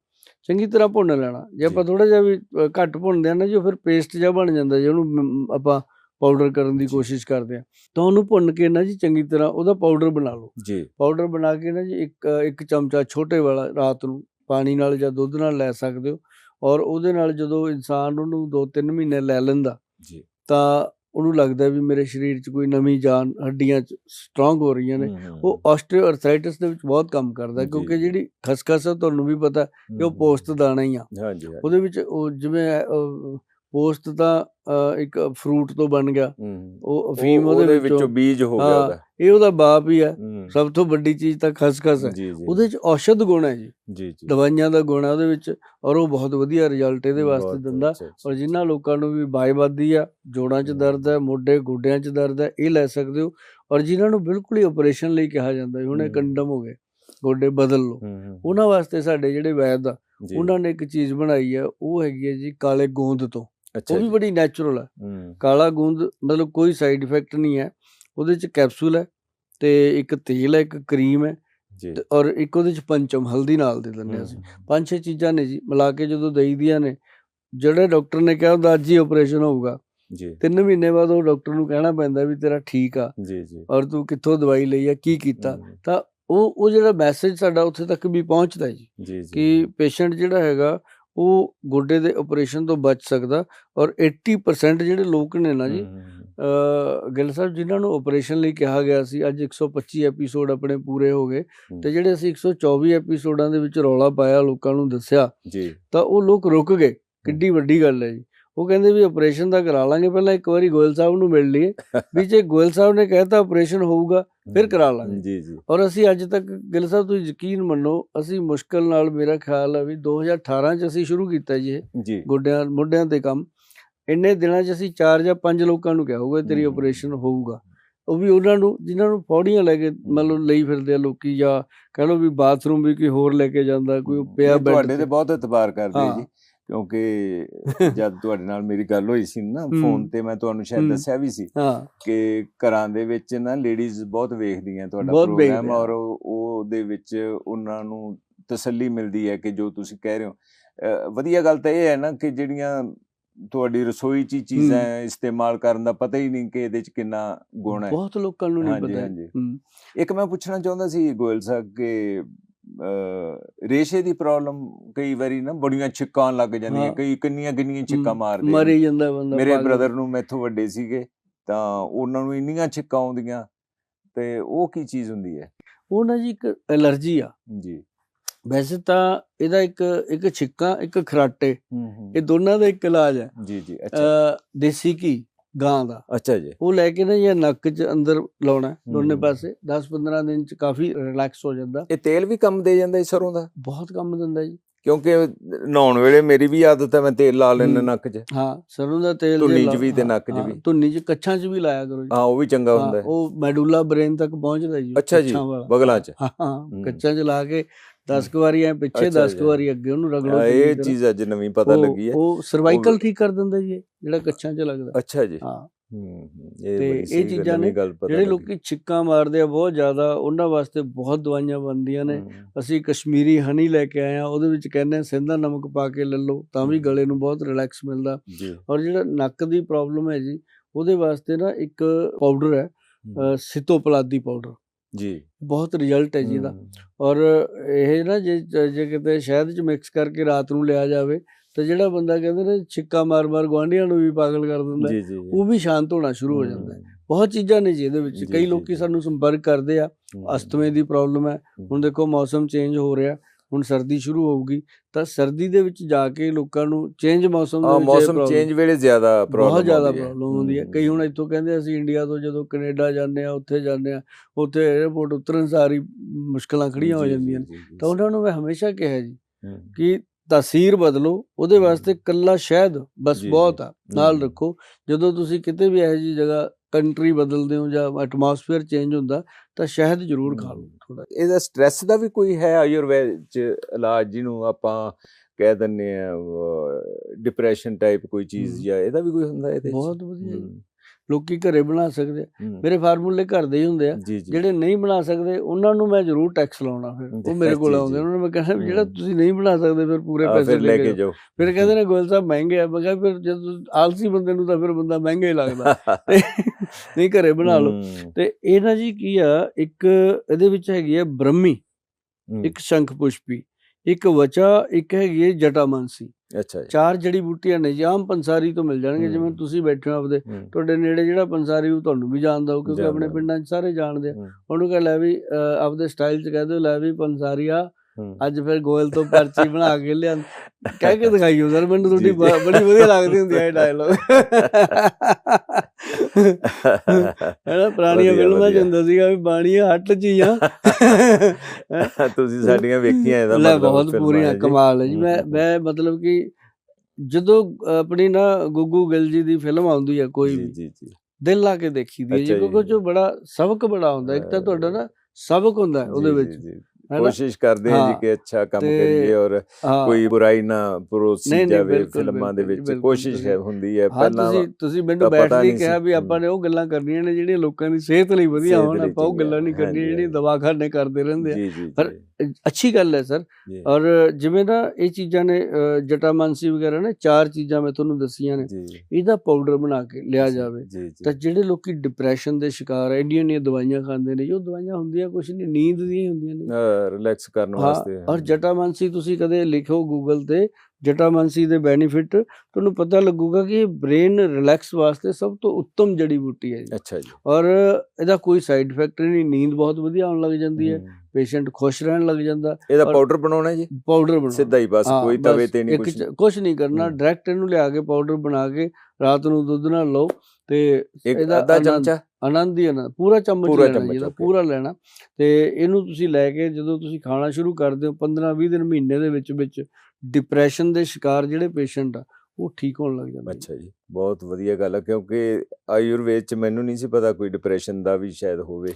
ਚੰਗੀ ਤਰ੍ਹਾਂ ਭੁੰਨ ਲੈਣਾ। ਜੇ ਆਪਾਂ ਥੋੜਾ ਜਿਹਾ ਵੀ ਘੱਟ ਭੁੰਨਦੇ ਆ ਨਾ ਜੀ ਉਹ ਫਿਰ ਪੇਸਟ ਜਿਹਾ ਬਣ ਜਾਂਦਾ ਜੇ ਉਹਨੂੰ ਆਪਾਂ ਪਾਊਡਰ ਕਰਨ ਦੀ। ਕੋਸ਼ਿਸ਼ ਕਰਦੇ ਆ ਤਾਂ ਉਹਨੂੰ ਭੁੰਨ ਕੇ ਨਾ ਜੀ ਚੰਗੀ ਤਰ੍ਹਾਂ ਉਹਦਾ ਪਾਊਡਰ ਬਣਾ ਲਓ। ਜੀ। ਪਾਊਡਰ ਬਣਾ ਕੇ ਨਾ ਜੀ ਇੱਕ ਇੱਕ ਚਮਚਾ ਛੋਟੇ ਵਾਲਾ ਰਾਤ ਨੂੰ ਪਾਣੀ ਨਾਲ ਜਾਂ ਦੁੱਧ ਨਾਲ ਲੈ ਸਕਦੇ ਹੋ। ਔਰ ਉਹਦੇ ਨਾਲ ਜਦੋਂ ਇਨਸਾਨ ਉਹਨੂੰ 2-3 ਮਹੀਨੇ ਲੈ ਲੈਂਦਾ ਜੀ। ਤਾਂ ਉਹਨੂੰ ਲੱਗਦਾ ਵੀ ਮੇਰੇ ਸਰੀਰ 'ਚ ਕੋਈ ਨਵੀਂ ਜਾਨ ਹੱਡੀਆਂ 'ਚ ਸਟਰੋਂਗ ਹੋ ਰਹੀਆਂ ਨੇ। ਉਹ ਆਸਟੀਓਆਰਥਰਾਈਟਿਸ ਦੇ ਵਿੱਚ ਬਹੁਤ ਕੰਮ ਕਰਦਾ ਕਿਉਂਕਿ। ਜਿਹੜੀ ਖਸਖਸ ਤੁਹਾਨੂੰ ਵੀ ਪਤਾ ਕਿ ਉਹ ਪੋਸਤ ਦਾਣਾ ਹੀ ਆ। ਉਹਦੇ ਵਿੱਚ ਉਹ ਜਿਵੇਂ ਪੋਸਤ ਤਾਂ ਇੱਕ ਫਰੂਟ ਤੋਂ ਬਣ ਗਿਆ। ਉਹ ਅਫੀਮ ਉਹ- ਉਹਦੇ ਵਿੱਚੋਂ ਵਿੱਚੋਂ। ਬੀਜ ਹੋ ਗਿਆ ਉਹਦਾ। ਇਹ ਉਹਦਾ ਬਾਪ ਹੀ ਹੂੰ, ਸਭ ਤੋਂ ਵੱਡੀ ਚੀਜ਼ ਤਾਂ ਖਸਖਸ ਹੈ। ਉਹਦੇ 'ਚ ਔਸ਼ਧ ਗੁਣ ਹੈ ਜੀ। ਜੀ ਜੀ। ਦਵਾਈਆਂ ਦਾ ਗੁਣ ਹੈ ਉਹਦੇ ਵਿੱਚ ਔਰ ਉਹ ਬਹੁਤ ਵਧੀਆ ਰਿਜ਼ਲਟ ਇਹਦੇ ਵਾਸਤੇ ਦਿੰਦਾ। ਔਰ ਜਿਨ੍ਹਾਂ ਲੋਕਾਂ ਨੂੰ ਵੀ ਬਾਈਵਾਦੀ ਆ ਜੋੜਾਂ 'ਚ। ਦਰਦ ਹੈ ਮੋਢੇ ਗੋਡਿਆਂ 'ਚ ਦਰਦ ਹੈ ਇਹ ਲੈ ਸਕਦੇ ਹੋ। ਔਰ ਜਿਨ੍ਹਾਂ ਨੂੰ ਬਿਲਕੁਲ ਹੀ ਆਪਰੇਸ਼ਨ ਲਈ ਕਿਹਾ ਜਾਂਦਾ ਹੁਣ ਇਹ। ਕੰਡਮ ਹੋ ਗਏ ਗੋਡੇ ਬਦਲ ਲਓ। ਉਹਨਾਂ ਵਾਸਤੇ ਸਾਡੇ ਜਿਹੜੇ ਵੈਦ ਆ ਉਹਨਾਂ ਨੇ ਇੱਕ ਚੀਜ਼ ਬਣਾਈ ਹੈ ਉਹ ਹੈਗੀ ਹੈ ਜੀ ਕਾਲੇ ਗੂੰਦ ਤੋਂ। ਉਹ ਵੀ ਬੜੀ ਨੈਚੁਰਲ ਹੈ। ਕਾਲਾ ਗੂੰਦ ਮਤਲਬ ਕੋਈ ਸਾਈਡ ਇਫੈਕਟ ਨਹੀਂ ਹੈ। ਉਹਦੇ 'ਚ ਕੈਪਸੂਲ ਹੈ ਤੇ ਇੱਕ ਤੇਲ ਹੈ ਇੱਕ ਕਰੀਮ ਹੈ ਜੀ। ਔਰ ਇੱਕ ਉਹਦੇ 'ਚ ਪੰਚਮ ਹਲਦੀ ਨਾਲ ਦੇ ਦਿੰਦੇ ਅਸੀਂ। ਪੰਜ ਛੇ ਚੀਜ਼ਾਂ ਨੇ ਜੀ ਮਿਲਾ ਕੇ ਜਦੋਂ ਦੇਈਦੀਆਂ ਨੇ ਜਿਹੜੇ ਡਾਕਟਰ ਨੇ ਕਿਹਾ ਹੁੰਦਾ ਅੱਜ ਹੀ ਆਪਰੇਸ਼ਨ ਹੋਊਗਾ। ਜੀ। ਤਿੰਨ ਮਹੀਨੇ ਬਾਅਦ ਉਹ ਡਾਕਟਰ ਨੂੰ ਕਹਿਣਾ ਪੈਂਦਾ ਵੀ ਤੇਰਾ ਠੀਕ ਆ ਜੀ ਜੀ। ਔਰ ਤੂੰ ਕਿੱਥੋਂ ਦਵਾਈ ਲਈ ਆ ਕੀ ਕੀਤਾ। ਤਾਂ ਉਹ ਉਹ ਜਿਹੜਾ ਮੈਸੇਜ ਸਾਡਾ ਉੱਥੇ ਤੱਕ ਵੀ ਪਹੁੰਚਦਾ ਜੀ ਕਿ ਪੇਸ਼ੈਂਟ ਜਿਹੜਾ ਹੈਗਾ ਉਹ ਗੋਡੇ ਦੇ ਆਪਰੇਸ਼ਨ ਤੋਂ ਬਚ ਸਕਦਾ ਔਰ 80% ਜਿਹੜੇ ਲੋਕ ਨੇ ਨਾ ਜੀ ਗਿੱਲ ਸਾਹਿਬ ਜਿਨ੍ਹਾਂ ਨੂੰ ਆਪਰੇਸ਼ਨ ਲਈ ਕਿਹਾ ਗਿਆ ਸੀ ਅੱਜ 125 ਐਪੀਸੋਡ ਆਪਣੇ ਪੂਰੇ ਹੋ ਗਏ। ਤੇ ਜਿਹੜੇ ਅਸੀਂ 124 ਐਪੀਸੋਡਾਂ ਦੇ ਵਿੱਚ ਰੌਲਾ ਪਾਇਆ ਲੋਕਾਂ ਨੂੰ ਦੱਸਿਆ ਜੀ। ਤਾਂ ਉਹ ਲੋਕ ਰੁਕ ਗਏ ਕਿੱਡੀ ਵੱਡੀ ਗੱਲ ਹੈ ਜੀ। ਉਹ ਕਹਿੰਦੇ ਵੀ ਆਪਰੇਸ਼ਨ ਤਾਂ ਕਰਾ ਲਾਂਗੇ ਪਹਿਲਾਂ ਇੱਕ ਵਾਰੀ ਗੋਇਲ ਸਾਹਿਬ ਨੂੰ ਮਿਲ ਲਈਏ ਵੀ ਜੇ ਗੋਇਲ ਸਾਹਿਬ ਨੇ ਕਹਿਤਾ ਆਪਰੇਸ਼ਨ ਹੋਊਗਾ ਫਿਰ ਕਰਾ ਲਾਂਗੇ। ਜੀ ਜੀ। ਔਰ ਅਸੀਂ ਅੱਜ ਤੱਕ ਗਿੱਲ ਸਾਹਿਬ ਤੁਸੀਂ ਯਕੀਨ ਮੰਨੋ ਅਸੀਂ ਮੁਸ਼ਕਲ ਨਾਲ ਮੇਰਾ ਖਿਆਲ ਹੈ ਵੀ 2018 ਚ ਅਸੀਂ ਸ਼ੁਰੂ ਕੀਤਾ ਜੀ ਇਹ। ਗੋਡਿਆਂ ਮੋਢਿਆਂ ਤੇ ਕੰਮ। ਇੰਨੇ ਦਿਨਾਂ 'ਚ ਅਸੀਂ 4 ਜਾਂ 5 ਲੋਕਾਂ ਨੂੰ ਕਿਹਾ ਹੋਊਗਾ ਤੇਰੀ। ਆਪਰੇਸ਼ਨ ਹੋਊਗਾ। ਉਹ ਵੀ ਉਹਨਾਂ ਨੂੰ ਜਿਨ੍ਹਾਂ ਨੂੰ ਪੌੜੀਆਂ ਲੈ ਕੇ ਮਤਲਬ ਲਈ ਫਿਰਦੇ ਆ ਲੋਕੀ ਜਾਂ ਕਹ ਲਓ ਵੀ ਬਾਥਰੂਮ ਵੀ ਕੋਈ ਹੋਰ ਲੈ ਕੇ ਜਾਂਦਾ ਕੋਈ ਪਿਆ ਬੈੱਡ ਤੁਹਾਡੇ ਤੇ ਬਹੁਤ ਇਤਬਾਰ ਕਰਦੇ ਆ। ਜੀ। ਕਿਉਂਕਿ ਜਦ ਤੁਹਾਡੇ ਨਾਲ ਮੇਰੀ ਗੱਲ ਹੋਈ ਸੀ ਨਾ। ਫੋਨ ਤੇ ਮੈਂ ਤੁਹਾਨੂੰ ਸ਼ਾਇਦ। ਦੱਸਿਆ ਵੀ ਸੀ ਕਿ ਘਰਾਂ ਦੇ ਵਿੱਚ ਨਾ ਲੇਡੀਜ਼ ਬਹੁਤ ਵੇਖਦੀਆਂ ਤੁਹਾਡਾ ਪ੍ਰੋਗਰਾਮ। ਔਰ ਉਹ- ਉਹਦੇ ਵਿੱਚ ਉਹਨਾਂ ਨੂੰ ਤਸੱਲੀ ਮਿਲਦੀ ਹੈ ਕਿ ਜੋ ਤੁਸੀਂ ਕਹਿ ਰਹੇ ਹੋ ਵਧੀਆ ਗੱਲ ਤਾਂ ਇਹ ਹੈ ਨਾ ਕਿ ਜਿਹੜੀਆਂ ਤੁਹਾਡੀ ਰਸੋਈ 'ਚ ਚੀਜ਼ਾਂ ਇਸਤੇਮਾਲ ਕਰਨ ਦਾ ਪਤਾ ਹੀ ਨਹੀਂ ਕਿ ਇਹਦੇ 'ਚ ਕਿੰਨਾ ਗੁਣ ਹੈ ਬਹੁਤ ਲੋਕਾਂ ਨੂੰ ਨਹੀਂ ਪਤਾ। ਹਾਂਜੀ। ਇੱਕ ਮੈਂ ਪੁੱਛਣਾ ਚਾਹੁੰਦਾ ਸੀ ਗੋਇਲ ਸਾਹਿਬ ਕਿ ਰੇਸ਼ੇ ਦੀ ਪ੍ਰੋਬਲਮ ਕਈ ਵਾਰੀ ਨਾ ਬੜੀਆਂ ਛਿੱਕਾਂ ਲੱਗ ਜਾਂਦੀਆਂ। ਕਈ ਕਿੰਨੀਆਂ ਕਿੰਨੀਆਂ ਛਿੱਕਾਂ ਮਾਰਦੇ ਮਰ ਜਾਂਦਾ ਬੰਦਾ ਮੇਰੇ। ਬ੍ਰਦਰ ਨੂੰ ਮੈਥੋਂ ਵੱਡੇ ਸੀਗੇ ਤਾਂ ਉਹਨਾਂ ਨੂੰ ਇੰਨੀਆਂ ਛਿੱਕਾਂ ਆਉਂਦੀਆਂ ਤੇ ਉਹ ਕੀ ਚੀਜ਼ ਹੁੰਦੀ ਹੈ? ਉਹ ਨਾ ਜੀ ਇੱਕ ਐਲਰਜੀ ਆ। ਜੀ। ਵੈਸੇ ਤਾਂ ਇਹਦਾ ਇੱਕ ਇੱਕ ਛਿੱਕਾਂ ਇੱਕ ਖਰਾਟੇ ਇਹ ਦੋਨਾਂ ਦਾ ਇੱਕ ਇਲਾਜ ਹੈ। ਜੀ ਜੀ ਅੱਛਾ। ਦੇਸੀ ਘੀ। ਗਾਂ ਦਾ ਅੱਛਾ ਜੀ ਉਹ ਲੈ ਕੇ ਨਾ ਇਹ ਨੱਕ 'ਚ ਅੰਦਰ ਲਾਉਣਾ ਦੋਨੇ। ਪਾਸੇ 10-15 ਦਿਨ 'ਚ ਕਾਫੀ ਰਿਲੈਕਸ ਹੋ ਜਾਂਦਾ ਇਹ ਤੇਲ ਵੀ ਕੰਮ ਦੇ ਜਾਂਦਾ ਸਰੋਂ ਦਾ ਬਹੁਤ ਕੰਮ ਦਿੰਦਾ ਜੀ ਕਿਉਂਕਿ ਨਹਾਉਣ ਵੇਲੇ ਮੇਰੀ ਵੀ ਆਦਤ ਹੈ ਮੈਂ ਤੇਲ ਲਾ ਲੈਣਾ। ਨੱਕ 'ਚ ਹਾਂ ਸਰੋਂ ਦਾ ਤੇਲ ਧੁੰਨੀ 'ਚ ਵੀ ਤੇ ਨੱਕ 'ਚ ਵੀ। ਧੁੰਨੀ 'ਚ ਕੱਛਾਂ 'ਚ ਵੀ ਲਾਇਆ ਕਰੋ ਜੀ ਹਾਂ ਉਹ ਵੀ ਚੰਗਾ ਹੁੰਦਾ ਹੈ ਉਹ ਮੈਡੂਲਾ ਬ੍ਰੇਨ ਤੱਕ ਪਹੁੰਚਦਾ ਜੀ ਅੱਛਾ ਜੀ। ਬਗਲਾਂ 'ਚ ਹੂੰ। ਕੱਛਾਂ 'ਚ ਲਾ ਕੇ 10 ਕੁ ਵਾਰੀ ਐ ਪਿੱਛੇ ਅੱਛਾ 10 ਜੀ। ਕੁ ਵਾਰੀ ਅੱਗੇ ਉਹਨੂੰ ਰਗੜੋ ਇਹ। ਚੀਜ਼ ਅੱਜ ਨਵੀਂ ਪਤਾ ਲੱਗੀ ਹੈ। ਉਹ ਸਰਵਾਈਕਲ ਠੀਕ ਕਰ ਦਿੰਦਾ ਜੀ ਜਿਹੜਾ ਕੱਛਾਂ 'ਚ ਲੱਗਦਾ। ਅੱਛਾ ਜੀ। ਹਾਂ। ਹੂੰ ਇਹ ਇਹ ਚੀਜ਼ਾਂ ਨੇ ਜਿਹੜੇ। ਲੋਕੀ ਛਿੱਕਾਂ ਮਾਰਦੇ ਆ ਬਹੁਤ ਜ਼ਿਆਦਾ ਉਹਨਾਂ ਵਾਸਤੇ ਬਹੁਤ ਦਵਾਈਆਂ ਬਣਦੀਆਂ ਨੇ। ਅਸੀਂ ਕਸ਼ਮੀਰੀ ਹਨੀ ਲੈ ਕੇ ਆਏ ਆ ਉਹਦੇ ਵਿੱਚ ਕਹਿੰਦੇ ਆ ਸਿੰਧਾ ਨਮਕ ਪਾ ਕੇ ਲੈ ਲਓ ਤਾਂ ਵੀ। ਗਲੇ ਨੂੰ ਬਹੁਤ ਰਿਲੈਕਸ ਮਿਲਦਾ। ਔਰ ਜਿਹੜਾ ਨੱਕ ਦੀ ਪ੍ਰੋਬਲਮ ਹੈ ਜੀ ਉਹਦੇ ਵਾਸਤੇ ਨਾ ਇੱਕ ਪਾਊਡਰ ਹੈ ਸਿਤੋਪਲਾਦੀ ਪਾਊਡਰ ਜੀ। ਬਹੁਤ ਰਿਜ਼ਲਟ ਹੈ ਜੀ ਇਹਦਾ। ਔਰ ਇਹ ਨਾ ਜੇ ਜੇ ਕਿਤੇ ਸ਼ਹਿਦ ਚ ਮਿਕਸ ਕਰਕੇ ਰਾਤ ਨੂੰ ਲਿਆ ਜਾਵੇ ਤਾਂ ਜਿਹੜਾ ਬੰਦਾ ਕਹਿੰਦੇ ਨੇ ਛਿੱਕਾ ਮਾਰ-ਮਾਰ ਗੁਆਂਢੀਆਂ ਨੂੰ ਵੀ ਪਾਗਲ ਕਰ ਦਿੰਦਾ ਉਹ ਵੀ ਸ਼ਾਂਤ ਹੋਣਾ ਸ਼ੁਰੂ ਹੋ ਜਾਂਦਾ ਹੈ। ਬਹੁਤ ਚੀਜ਼ਾਂ ਨੇ ਜੀ ਇਹਦੇ ਵਿੱਚ। ਕਈ ਲੋਕੀ। ਸਾਨੂੰ ਸੰਪਰਕ ਕਰਦੇ ਆ ਅਸਥਮੇ ਦੀ ਪ੍ਰੋਬਲਮ ਹੈ। ਹੁਣ ਦੇਖੋ ਮੌਸਮ ਚੇਂਜ ਹੋ ਰਿਹਾ। ਹੁਣ ਸਰਦੀ ਸ਼ੁਰੂ ਹੋਊਗੀ ਤਾਂ ਸਰਦੀ ਦੇ ਵਿੱਚ ਜਾ ਕੇ ਲੋਕਾਂ ਨੂੰ ਚੇਂਜ ਮੌਸਮ ਦੇ ਵਿੱਚ ਮੌਸਮ ਚੇਂਜ ਵੇਲੇ ਜ਼ਿਆਦਾ ਪ੍ਰੋਬਲਮ ਬਹੁਤ ਜ਼ਿਆਦਾ ਪ੍ਰੋਬਲਮ ਹੁੰਦੀ ਹੈ। ਕਈ ਹੁਣ ਇੱਥੋਂ ਕਹਿੰਦੇ ਅਸੀਂ ਇੰਡੀਆ ਤੋਂ ਜਦੋਂ ਕੈਨੇਡਾ ਜਾਂਦੇ ਆ ਉੱਥੇ ਜਾਂਦੇ ਆ ਉੱਥੇ 에ਅਰਪੋਰਟ ਉਤਰਨ ਸਾਰੀ ਮੁਸ਼ਕਲਾਂ ਖੜੀਆਂ ਹੋ ਜਾਂਦੀਆਂ ਨੇ। ਤਾਂ ਉਹਨਾਂ ਨੂੰ ਮੈਂ ਹਮੇਸ਼ਾ ਕਿਹਾ ਜੀ ਕਿ ਤਾਸੀਰ ਬਦਲੋ ਉਹਦੇ। ਵਾਸਤੇ ਕੱਲਾ ਸ਼ਹਿਦ ਬਸ ਜੀ, ਜੀ। ਬਹੁਤ ਆ ਨਾਲ। ਰੱਖੋ। ਜਦੋਂ ਤੁਸੀਂ ਕਿਤੇ ਵੀ ਇਹੋ ਜਿਹੀ ਜਗ੍ਹਾ ਕੰਟਰੀ ਬਦਲਦੇ ਹੋ ਜਾਂ ਐਟਮੋਸਫੇਅਰ ਚੇਂਜ ਹੁੰਦਾ ਤਾਂ ਸ਼ਹਿਦ ਜ਼ਰੂਰ ਖਾ ਲਓ। ਥੋੜਾ ਇਹਦਾ ਸਟ੍ਰੈਸ ਦਾ ਵੀ ਕੋਈ ਹੈ ਆਯੁਰਵੈਦ ਚ ਇਲਾਜ ਜਿਹਨੂੰ ਆਪਾਂ ਕਹਿ ਦਿੰਨੇ ਆ ਡਿਪਰੈਸ਼ਨ ਟਾਈਪ ਕੋਈ ਚੀਜ਼। ਜਾਂ ਇਹਦਾ ਵੀ ਕੋਈ ਹੁੰਦਾ ਇਹਦੇ ਬਹੁਤ ਵਧੀਆ ਲੋਕੀ ਘਰੇ ਬਣਾ ਸਕਦੇ। ਮੇਰੇ ਫਾਰਮੂਲੇ ਘਰ ਦੇ ਹੀ ਹੁੰਦੇ ਆ। ਜਿਹੜੇ ਨਹੀਂ ਬਣਾ ਸਕਦੇ ਉਹਨਾਂ ਨੂੰ ਮੈਂ ਜ਼ਰੂਰ ਟੈਕਸ ਲਾਉਣਾ ਫਿਰ। ਉਹ ਮੇਰੇ ਕੋਲ ਆਉਂਦੇ। ਉਹਨਾਂ ਨੂੰ ਮੈਂ ਕਹਿੰਦਾ ਜਿਹੜਾ। ਤੁਸੀਂ ਨਹੀਂ ਬਣਾ ਸਕਦੇ ਫਿਰ ਪੂਰੇ ਪੈਸੇ ਲੈ ਕੇ ਜਾਓ। ਫਿਰ ਕਹਿੰਦੇ ਨੇ ਗੋਇਲ ਸਾਹਿਬ ਮਹਿੰਗੇ ਆ। ਮੈਂ ਕਿਹਾ ਫਿਰ ਜਦੋਂ ਆਲਸੀ ਬੰਦੇ ਨੂੰ ਤਾਂ ਫਿਰ ਬੰਦਾ ਮਹਿੰਗਾ ਹੀ ਲੱਗਦਾ। ਨਹੀਂ ਘਰੇ ਬਣਾ ਲਓ। ਤੇ ਇਹ ਨਾ ਜੀ ਕੀ ਆ ਇੱਕ ਇਹਦੇ ਵਿੱਚ ਹੈਗੀ ਆ ਬ੍ਰਹਮੀ ਹਮ, ਇੱਕ ਸ਼ੰਖ ਪੁਸ਼ਪੀ ਇੱਕ ਵਚਾ ਇੱਕ ਹੈਗੀ ਹੈ ਜਟਾਮਾਨਸੀ। ਅੱਛਾ ਜੀ ਚਾਰ ਜੜੀ ਬੂਟੀਆਂ ਨੇ ਜੀ ਆਮ ਪੰਸਾਰੀ ਤੋਂ ਮਿਲ ਜਾਣਗੇ ਜਿਵੇਂ। ਤੁਸੀਂ ਬੈਠੇ ਹੋ ਆਪਦੇ ਤੁਹਾਡੇ ਨੇੜੇ ਜਿਹੜਾ ਪੰਸਾਰੀ ਉਹ ਤੁਹਾਨੂੰ ਵੀ ਜਾਣਦਾ ਹੋ ਕਿਉਂਕਿ ਆਪਣੇ। ਪਿੰਡਾਂ 'ਚ ਸਾਰੇ ਜਾਣਦੇ ਆ ਉਹਨੂੰ ਕਹ ਲੈ ਵੀ ਆਪਦੇ ਸਟਾਈਲ 'ਚ ਕਹਿ ਦਿਓ ਲੈ ਵੀ ਪੰਸਾਰੀਆ। ਅੱਜ ਫਿਰ ਗੋਇਲ ਤੋਂ ਪਰਚੀ ਬਣਾ ਕੇ ਲਿਆ ਕਹਿ ਕੇ ਦਿਖਾਈਓ ਸਰ ਮੈਨੂੰ ਤੁਹਾਡੀ ਜੀ, ਜੀ। ਬੜੀ ਵਧੀਆ ਲੱਗਦੀ ਹੁੰਦੀ ਹੈ ਡਾਇਲੋਗ ਹੈਨਾ ਪੁਰਾਣੀਆਂ ਫਿਲਮਾਂ 'ਚ। ਹੁੰਦਾ ਸੀਗਾ ਵੀ ਬਾਣੀਆਂ ਹੱਟ 'ਚ ਹੀ ਆ ਤੁਸੀਂ ਸਾਡੀਆਂ ਵੇਖੀਆਂ ਇਹਦਾ ਮਤਲਬ ਬਹੁਤ ਪੂਰੀਆਂ ਜੀ। ਕਮਾਲ ਹੈ ਜੀ ਮੈਂ ਮੈਂ ਮਤਲਬ ਕਿ ਜਦੋਂ ਆਪਣੀ ਨਾ ਗੁੱਗੂ ਗਿੱਲ ਜੀ ਦੀ ਫਿਲਮ ਆਉਂਦੀ ਹੈ ਕੋਈ ਜੀ ਜੀ ਜੀ ਦਿਲ ਲਾ ਕੇ ਦੇਖੀ ਦੀ ਹੈ ਜੀ ਜੀ। ਕਿਉਂਕਿ ਉਹ 'ਚੋਂ ਬੜਾ ਸਬਕ ਬੜਾ ਹੁੰਦਾ ਇੱਕ ਤਾਂ ਤੁਹਾਡਾ ਨਾ ਸਬਕ ਹੁੰਦਾ ਉਹਦੇ ਜੀ, ਵਿੱਚ ਜੀ, ਜੀ। ਕੋਸ਼ਿਸ਼ ਕਰਦੇ ਹਾਂ ਜੀ ਕਿ ਅੱਛਾ ਕੰਮ ਕਰੀਏ ਔਰ ਕੋਈ ਬੁਰਾਈ ਨਾ ਪਰੋਸੀ ਜਾਵੇ ਫਿਲਮਾਂ ਦੇ ਵਿੱਚ ਕੋਸ਼ਿਸ਼ ਹੈ। ਹੁੰਦੀ ਹੈ ਪਹਿਲਾਂ ਤੁਸੀਂ ਤੁਸੀਂ ਮੈਨੂੰ ਬੈਠ ਕੇ ਕਿਹਾ। ਵੀ ਆਪਾਂ ਨੇ ਉਹ ਗੱਲਾਂ ਕਰਨੀਆਂ ਨੇ ਜਿਹੜੀਆਂ ਲੋਕਾਂ ਦੀ ਸਿਹਤ ਲਈ ਵਧੀਆ ਹੋਣ ਆਪਾਂ ਉਹ ਗੱਲਾਂ ਨਹੀਂ ਕਰਨੀਆਂ ਜਿਹੜੀਆਂ। ਦਵਾਖਾਨੇ ਕਰਦੇ ਰਹਿੰਦੇ ਆ ਪਰ ਅੱਛੀ ਗੱਲ ਹੈ ਸਰ। ਔਰ ਜਿਵੇਂ ਨਾ ਇਹ ਚੀਜ਼ਾਂ ਨੇ ਅ, ਜਟਾਮਾਨਸੀ ਵਗੈਰਾ ਨੇ ਚਾਰ ਚੀਜ਼ਾਂ ਮੈਂ ਤੁਹਾਨੂੰ ਦੱਸੀਆਂ ਨੇ। ਇਹਦਾ ਪਾਊਡਰ ਬਣਾ ਕੇ ਲਿਆ ਜਾਵੇ। ਤਾਂ ਜਿਹੜੇ ਲੋਕੀ ਡਿਪਰੈਸ਼ਨ ਦੇ ਸ਼ਿਕਾਰ ਐ ਇੰਡੀਅਨ ਦੀਆਂ ਦਵਾਈਆਂ ਖਾਂਦੇ ਨੇ ਜੀ, ਦਵਾਈਆਂ ਹੁੰਦੀਆਂ ਕੁਛ ਨਹੀਂ ਨੀਂਦ ਦੀਆਂ ਹੁੰਦੀਆਂ ਨੇ। ਰਿਲੈਕਸ ਕਰਨ ਵਾਸਤੇ ਔਰ ਹਾਂਜੀ। ਜਟਾਮਾਨਸੀ ਤੁਸੀਂ ਕਦੇ ਲਿਖੋ ਗੂਗਲ ਤੇ ਜਟਾਮਾਨਸੀ ਦੇ ਬੈਨੀਫਿਟ ਤੁਹਾਨੂੰ ਪਤਾ ਲੱਗੂਗਾ ਕਿ ਇਹ ਬ੍ਰੇਨ ਰਿਲੈਕਸ ਵਾਸਤੇ ਸਭ ਤੋਂ ਉੱਤਮ ਜੜੀ ਬੂਟੀ ਹੈ ਜੀ। ਅੱਛਾ ਜੀ। ਔਰ ਇਹਦਾ ਕੋਈ ਸਾਈਡ ਇਫੈਕਟ ਨਹੀਂ ਨੀਂਦ ਬਹੁਤ ਵਧੀਆ ਆਉਣ ਲੱਗ ਜਾਂਦੀ ਹੈ ਪੇਸ਼ੈਂਟ ਖੁਸ਼ ਰਹਿਣ ਲੱਗ ਜਾਂਦਾ ਇਹਦਾ ਪਾਊਡਰ ਬਣਾਉਣਾ ਜੀ? ਪਾਊਡਰ ਬਣਾ ਸਿੱਧਾ ਹੀ ਬਸ ਕੋਈ ਤਵੇ ਤੇ ਨਹੀਂ ਕੁਝ ਕੁਛ ਨਹੀਂ। ਕਰਨਾ। ਡਾਇਰੈਕਟ ਇਹਨੂੰ ਲਿਆ ਕੇ ਪਾਊਡਰ ਬਣਾ ਕੇ ਰਾਤ ਨੂੰ ਦੁੱਧ ਨਾਲ ਲਓ ਤੇ ਇਹਦਾ ਅੱਧਾ ਚਮਚਾ? ਆਨੰਦ ਹੀ ਆਨੰਦ ਪੂਰਾ ਚਮਚ ਲੈਣਾ ਜਿਹਦਾ. ਪੂਰਾ ਲੈਣਾ। ਤੇ ਇਹਨੂੰ ਤੁਸੀਂ ਲੈ ਕੇ ਜਦੋਂ ਤੁਸੀਂ ਖਾਣਾ ਸ਼ੁਰੂ ਕਰਦੇ ਹੋ 15 20 ਦਿਨ ਮਹੀਨੇ ਦੇ ਵਿੱਚ ਵਿੱਚ ਡਿਪਰੈਸ਼ਨ ਦੇ ਸ਼ਿਕਾਰ ਜਿਹੜੇ ਪੇਸ਼ੈਂਟ ਆ ਉਹ ਠੀਕ ਹੋਣ ਲੱਗ ਜਾਂਦੇ। ਅੱਛਾ ਜੀ ਬਹੁਤ ਵਧੀਆ ਗੱਲ ਹੈ ਕਿਉਂਕਿ ਆਯੁਰਵੇਦ ਚ ਮੈਨੂੰ ਨਹੀਂ ਸੀ ਪਤਾ ਕੋਈ ਡਿਪਰੈਸ਼ਨ ਦਾ ਵੀ ਸ਼ਾਇਦ ਹੋਵੇ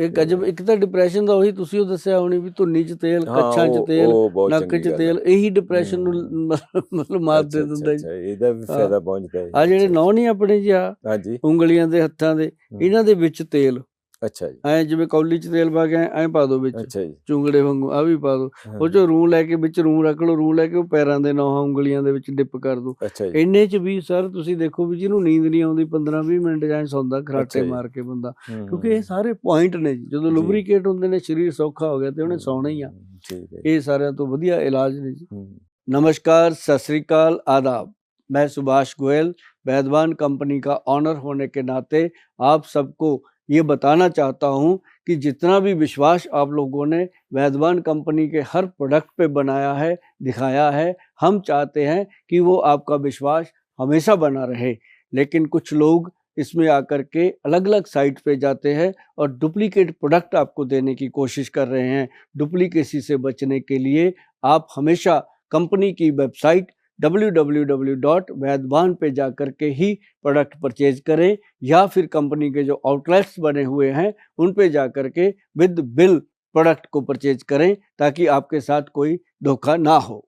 ਇੱਕ ਅਜਬ ਇੱਕ ਤਾਂ ਡਿਪਰੈਸ਼ਨ ਦਾ ਉਹੀ ਤੁਸੀਂ ਉਹ ਦੱਸਿਆ ਹੋਣੀ ਵੀ ਧੁੰਨੀ 'ਚ ਤੇਲ ਕੱਛਾਂ 'ਚ ਤੇਲ ਨੱਕ 'ਚ ਤੇਲ। ਇਹੀ ਡਿਪਰੈਸ਼ਨ ਨੂੰ। ਮਤਲਬ ਮਾਰ ਦੇ ਦਿੰਦਾ ਜੀ ਅੱਛਾ, ਇਹਦਾ ਵੀ। ਫਾਇਦਾ ਪਹੁੰਚਦਾ ਹੈ ਆ ਜਿਹੜੇ ਨੌ ਨਹੀਂ ਆਪਣੇ ਜੀ ਆ ਹਾਂਜੀ ਉਂਗਲੀਆਂ ਦੇ ਹੱਥਾਂ ਦੇ। ਇਹਨਾਂ ਦੇ ਵਿੱਚ ਤੇਲ ਅੱਛਾ ਜੀ ਐ ਜਿਵੇਂ ਕੌਲੀ 'ਚ ਤੇਲ ਪਾ ਕੇ ਐ ਪਾ ਦਿਓ ਵਿੱਚ ਅੱਛਾ ਜੀ ਚੁੰਗੜੇ ਵਾਂਗੂ ਆ ਵੀ ਪਾ ਦਿਓ ਹਾਂ, ਉਹ ਚੋਂ ਰੂੰ ਲੈ ਕੇ ਵਿੱਚ ਰੂੰ ਰੱਖ ਲਓ ਰੂੰ ਲੈ ਕੇ ਉਹ ਪੈਰਾਂ ਦੇ ਨੌਹਾਂ ਉਂਗਲੀਆਂ ਦੇ ਵਿੱਚ ਡਿਪ ਕਰ ਦਿਓ ਅੱਛਾ ਜੀ ਇੰਨੇ ਚ ਵੀ ਸਰ ਤੁਸੀਂ ਦੇਖੋ ਵੀ ਜਿਹਨੂੰ ਨੀਂਦ ਨਹੀਂ ਆਉਂਦੀ 15 20 ਮਿੰਟ ਜਾਂ ਸੌਂਦਾ ਅੱਛਾ ਖਰਾਟੇ ਜੀ। ਮਾਰ ਕੇ ਬੰਦਾ ਹਮ, ਕਿਉਂਕਿ ਇਹ ਸਾਰੇ ਪੁਆਇੰਟ ਨੇ ਜੀ ਜਦੋਂ ਜੀ। ਲੁਬਰੀਕੇਟ ਹੁੰਦੇ ਨੇ ਸਰੀਰ ਸੌਖਾ ਹੋ ਗਿਆ ਤੇ ਉਹਨੇ ਸੌਣਾ ਹੀ ਆ ਹਮ, ਠੀਕ ਹੈ ਇਹ ਸਾਰਿਆਂ ਤੋਂ ਵਧੀਆ ਇਲਾਜ ਨੇ ਜੀ ਹਮ, नमस्कार सत श्रीकाल आदाब मैं सुभाष गोयल वैदवान कंपनी का ऑनर होने के नाते आप सबको ये बताना चाहता हूँ कि जितना भी विश्वास आप लोगों ने वैदवान कंपनी के हर प्रोडक्ट पे बनाया है, दिखाया है, हम चाहते हैं कि वो आपका विश्वास हमेशा बना रहे। लेकिन कुछ लोग इसमें आकर के अलग अलग साइट पे जाते हैं और डुप्लीकेट प्रोडक्ट आपको देने की कोशिश कर रहे हैं। डुप्लीकेसी से बचने के लिए आप हमेशा कंपनी की वेबसाइट www.वैदवान पे जाकर के ही प्रोडक्ट परचेज करें या फिर कंपनी के जो आउटलेट्स बने हुए हैं उन पे जाकर के विद बिल प्रोडक्ट को परचेज करें ताकि आपके साथ कोई धोखा ना हो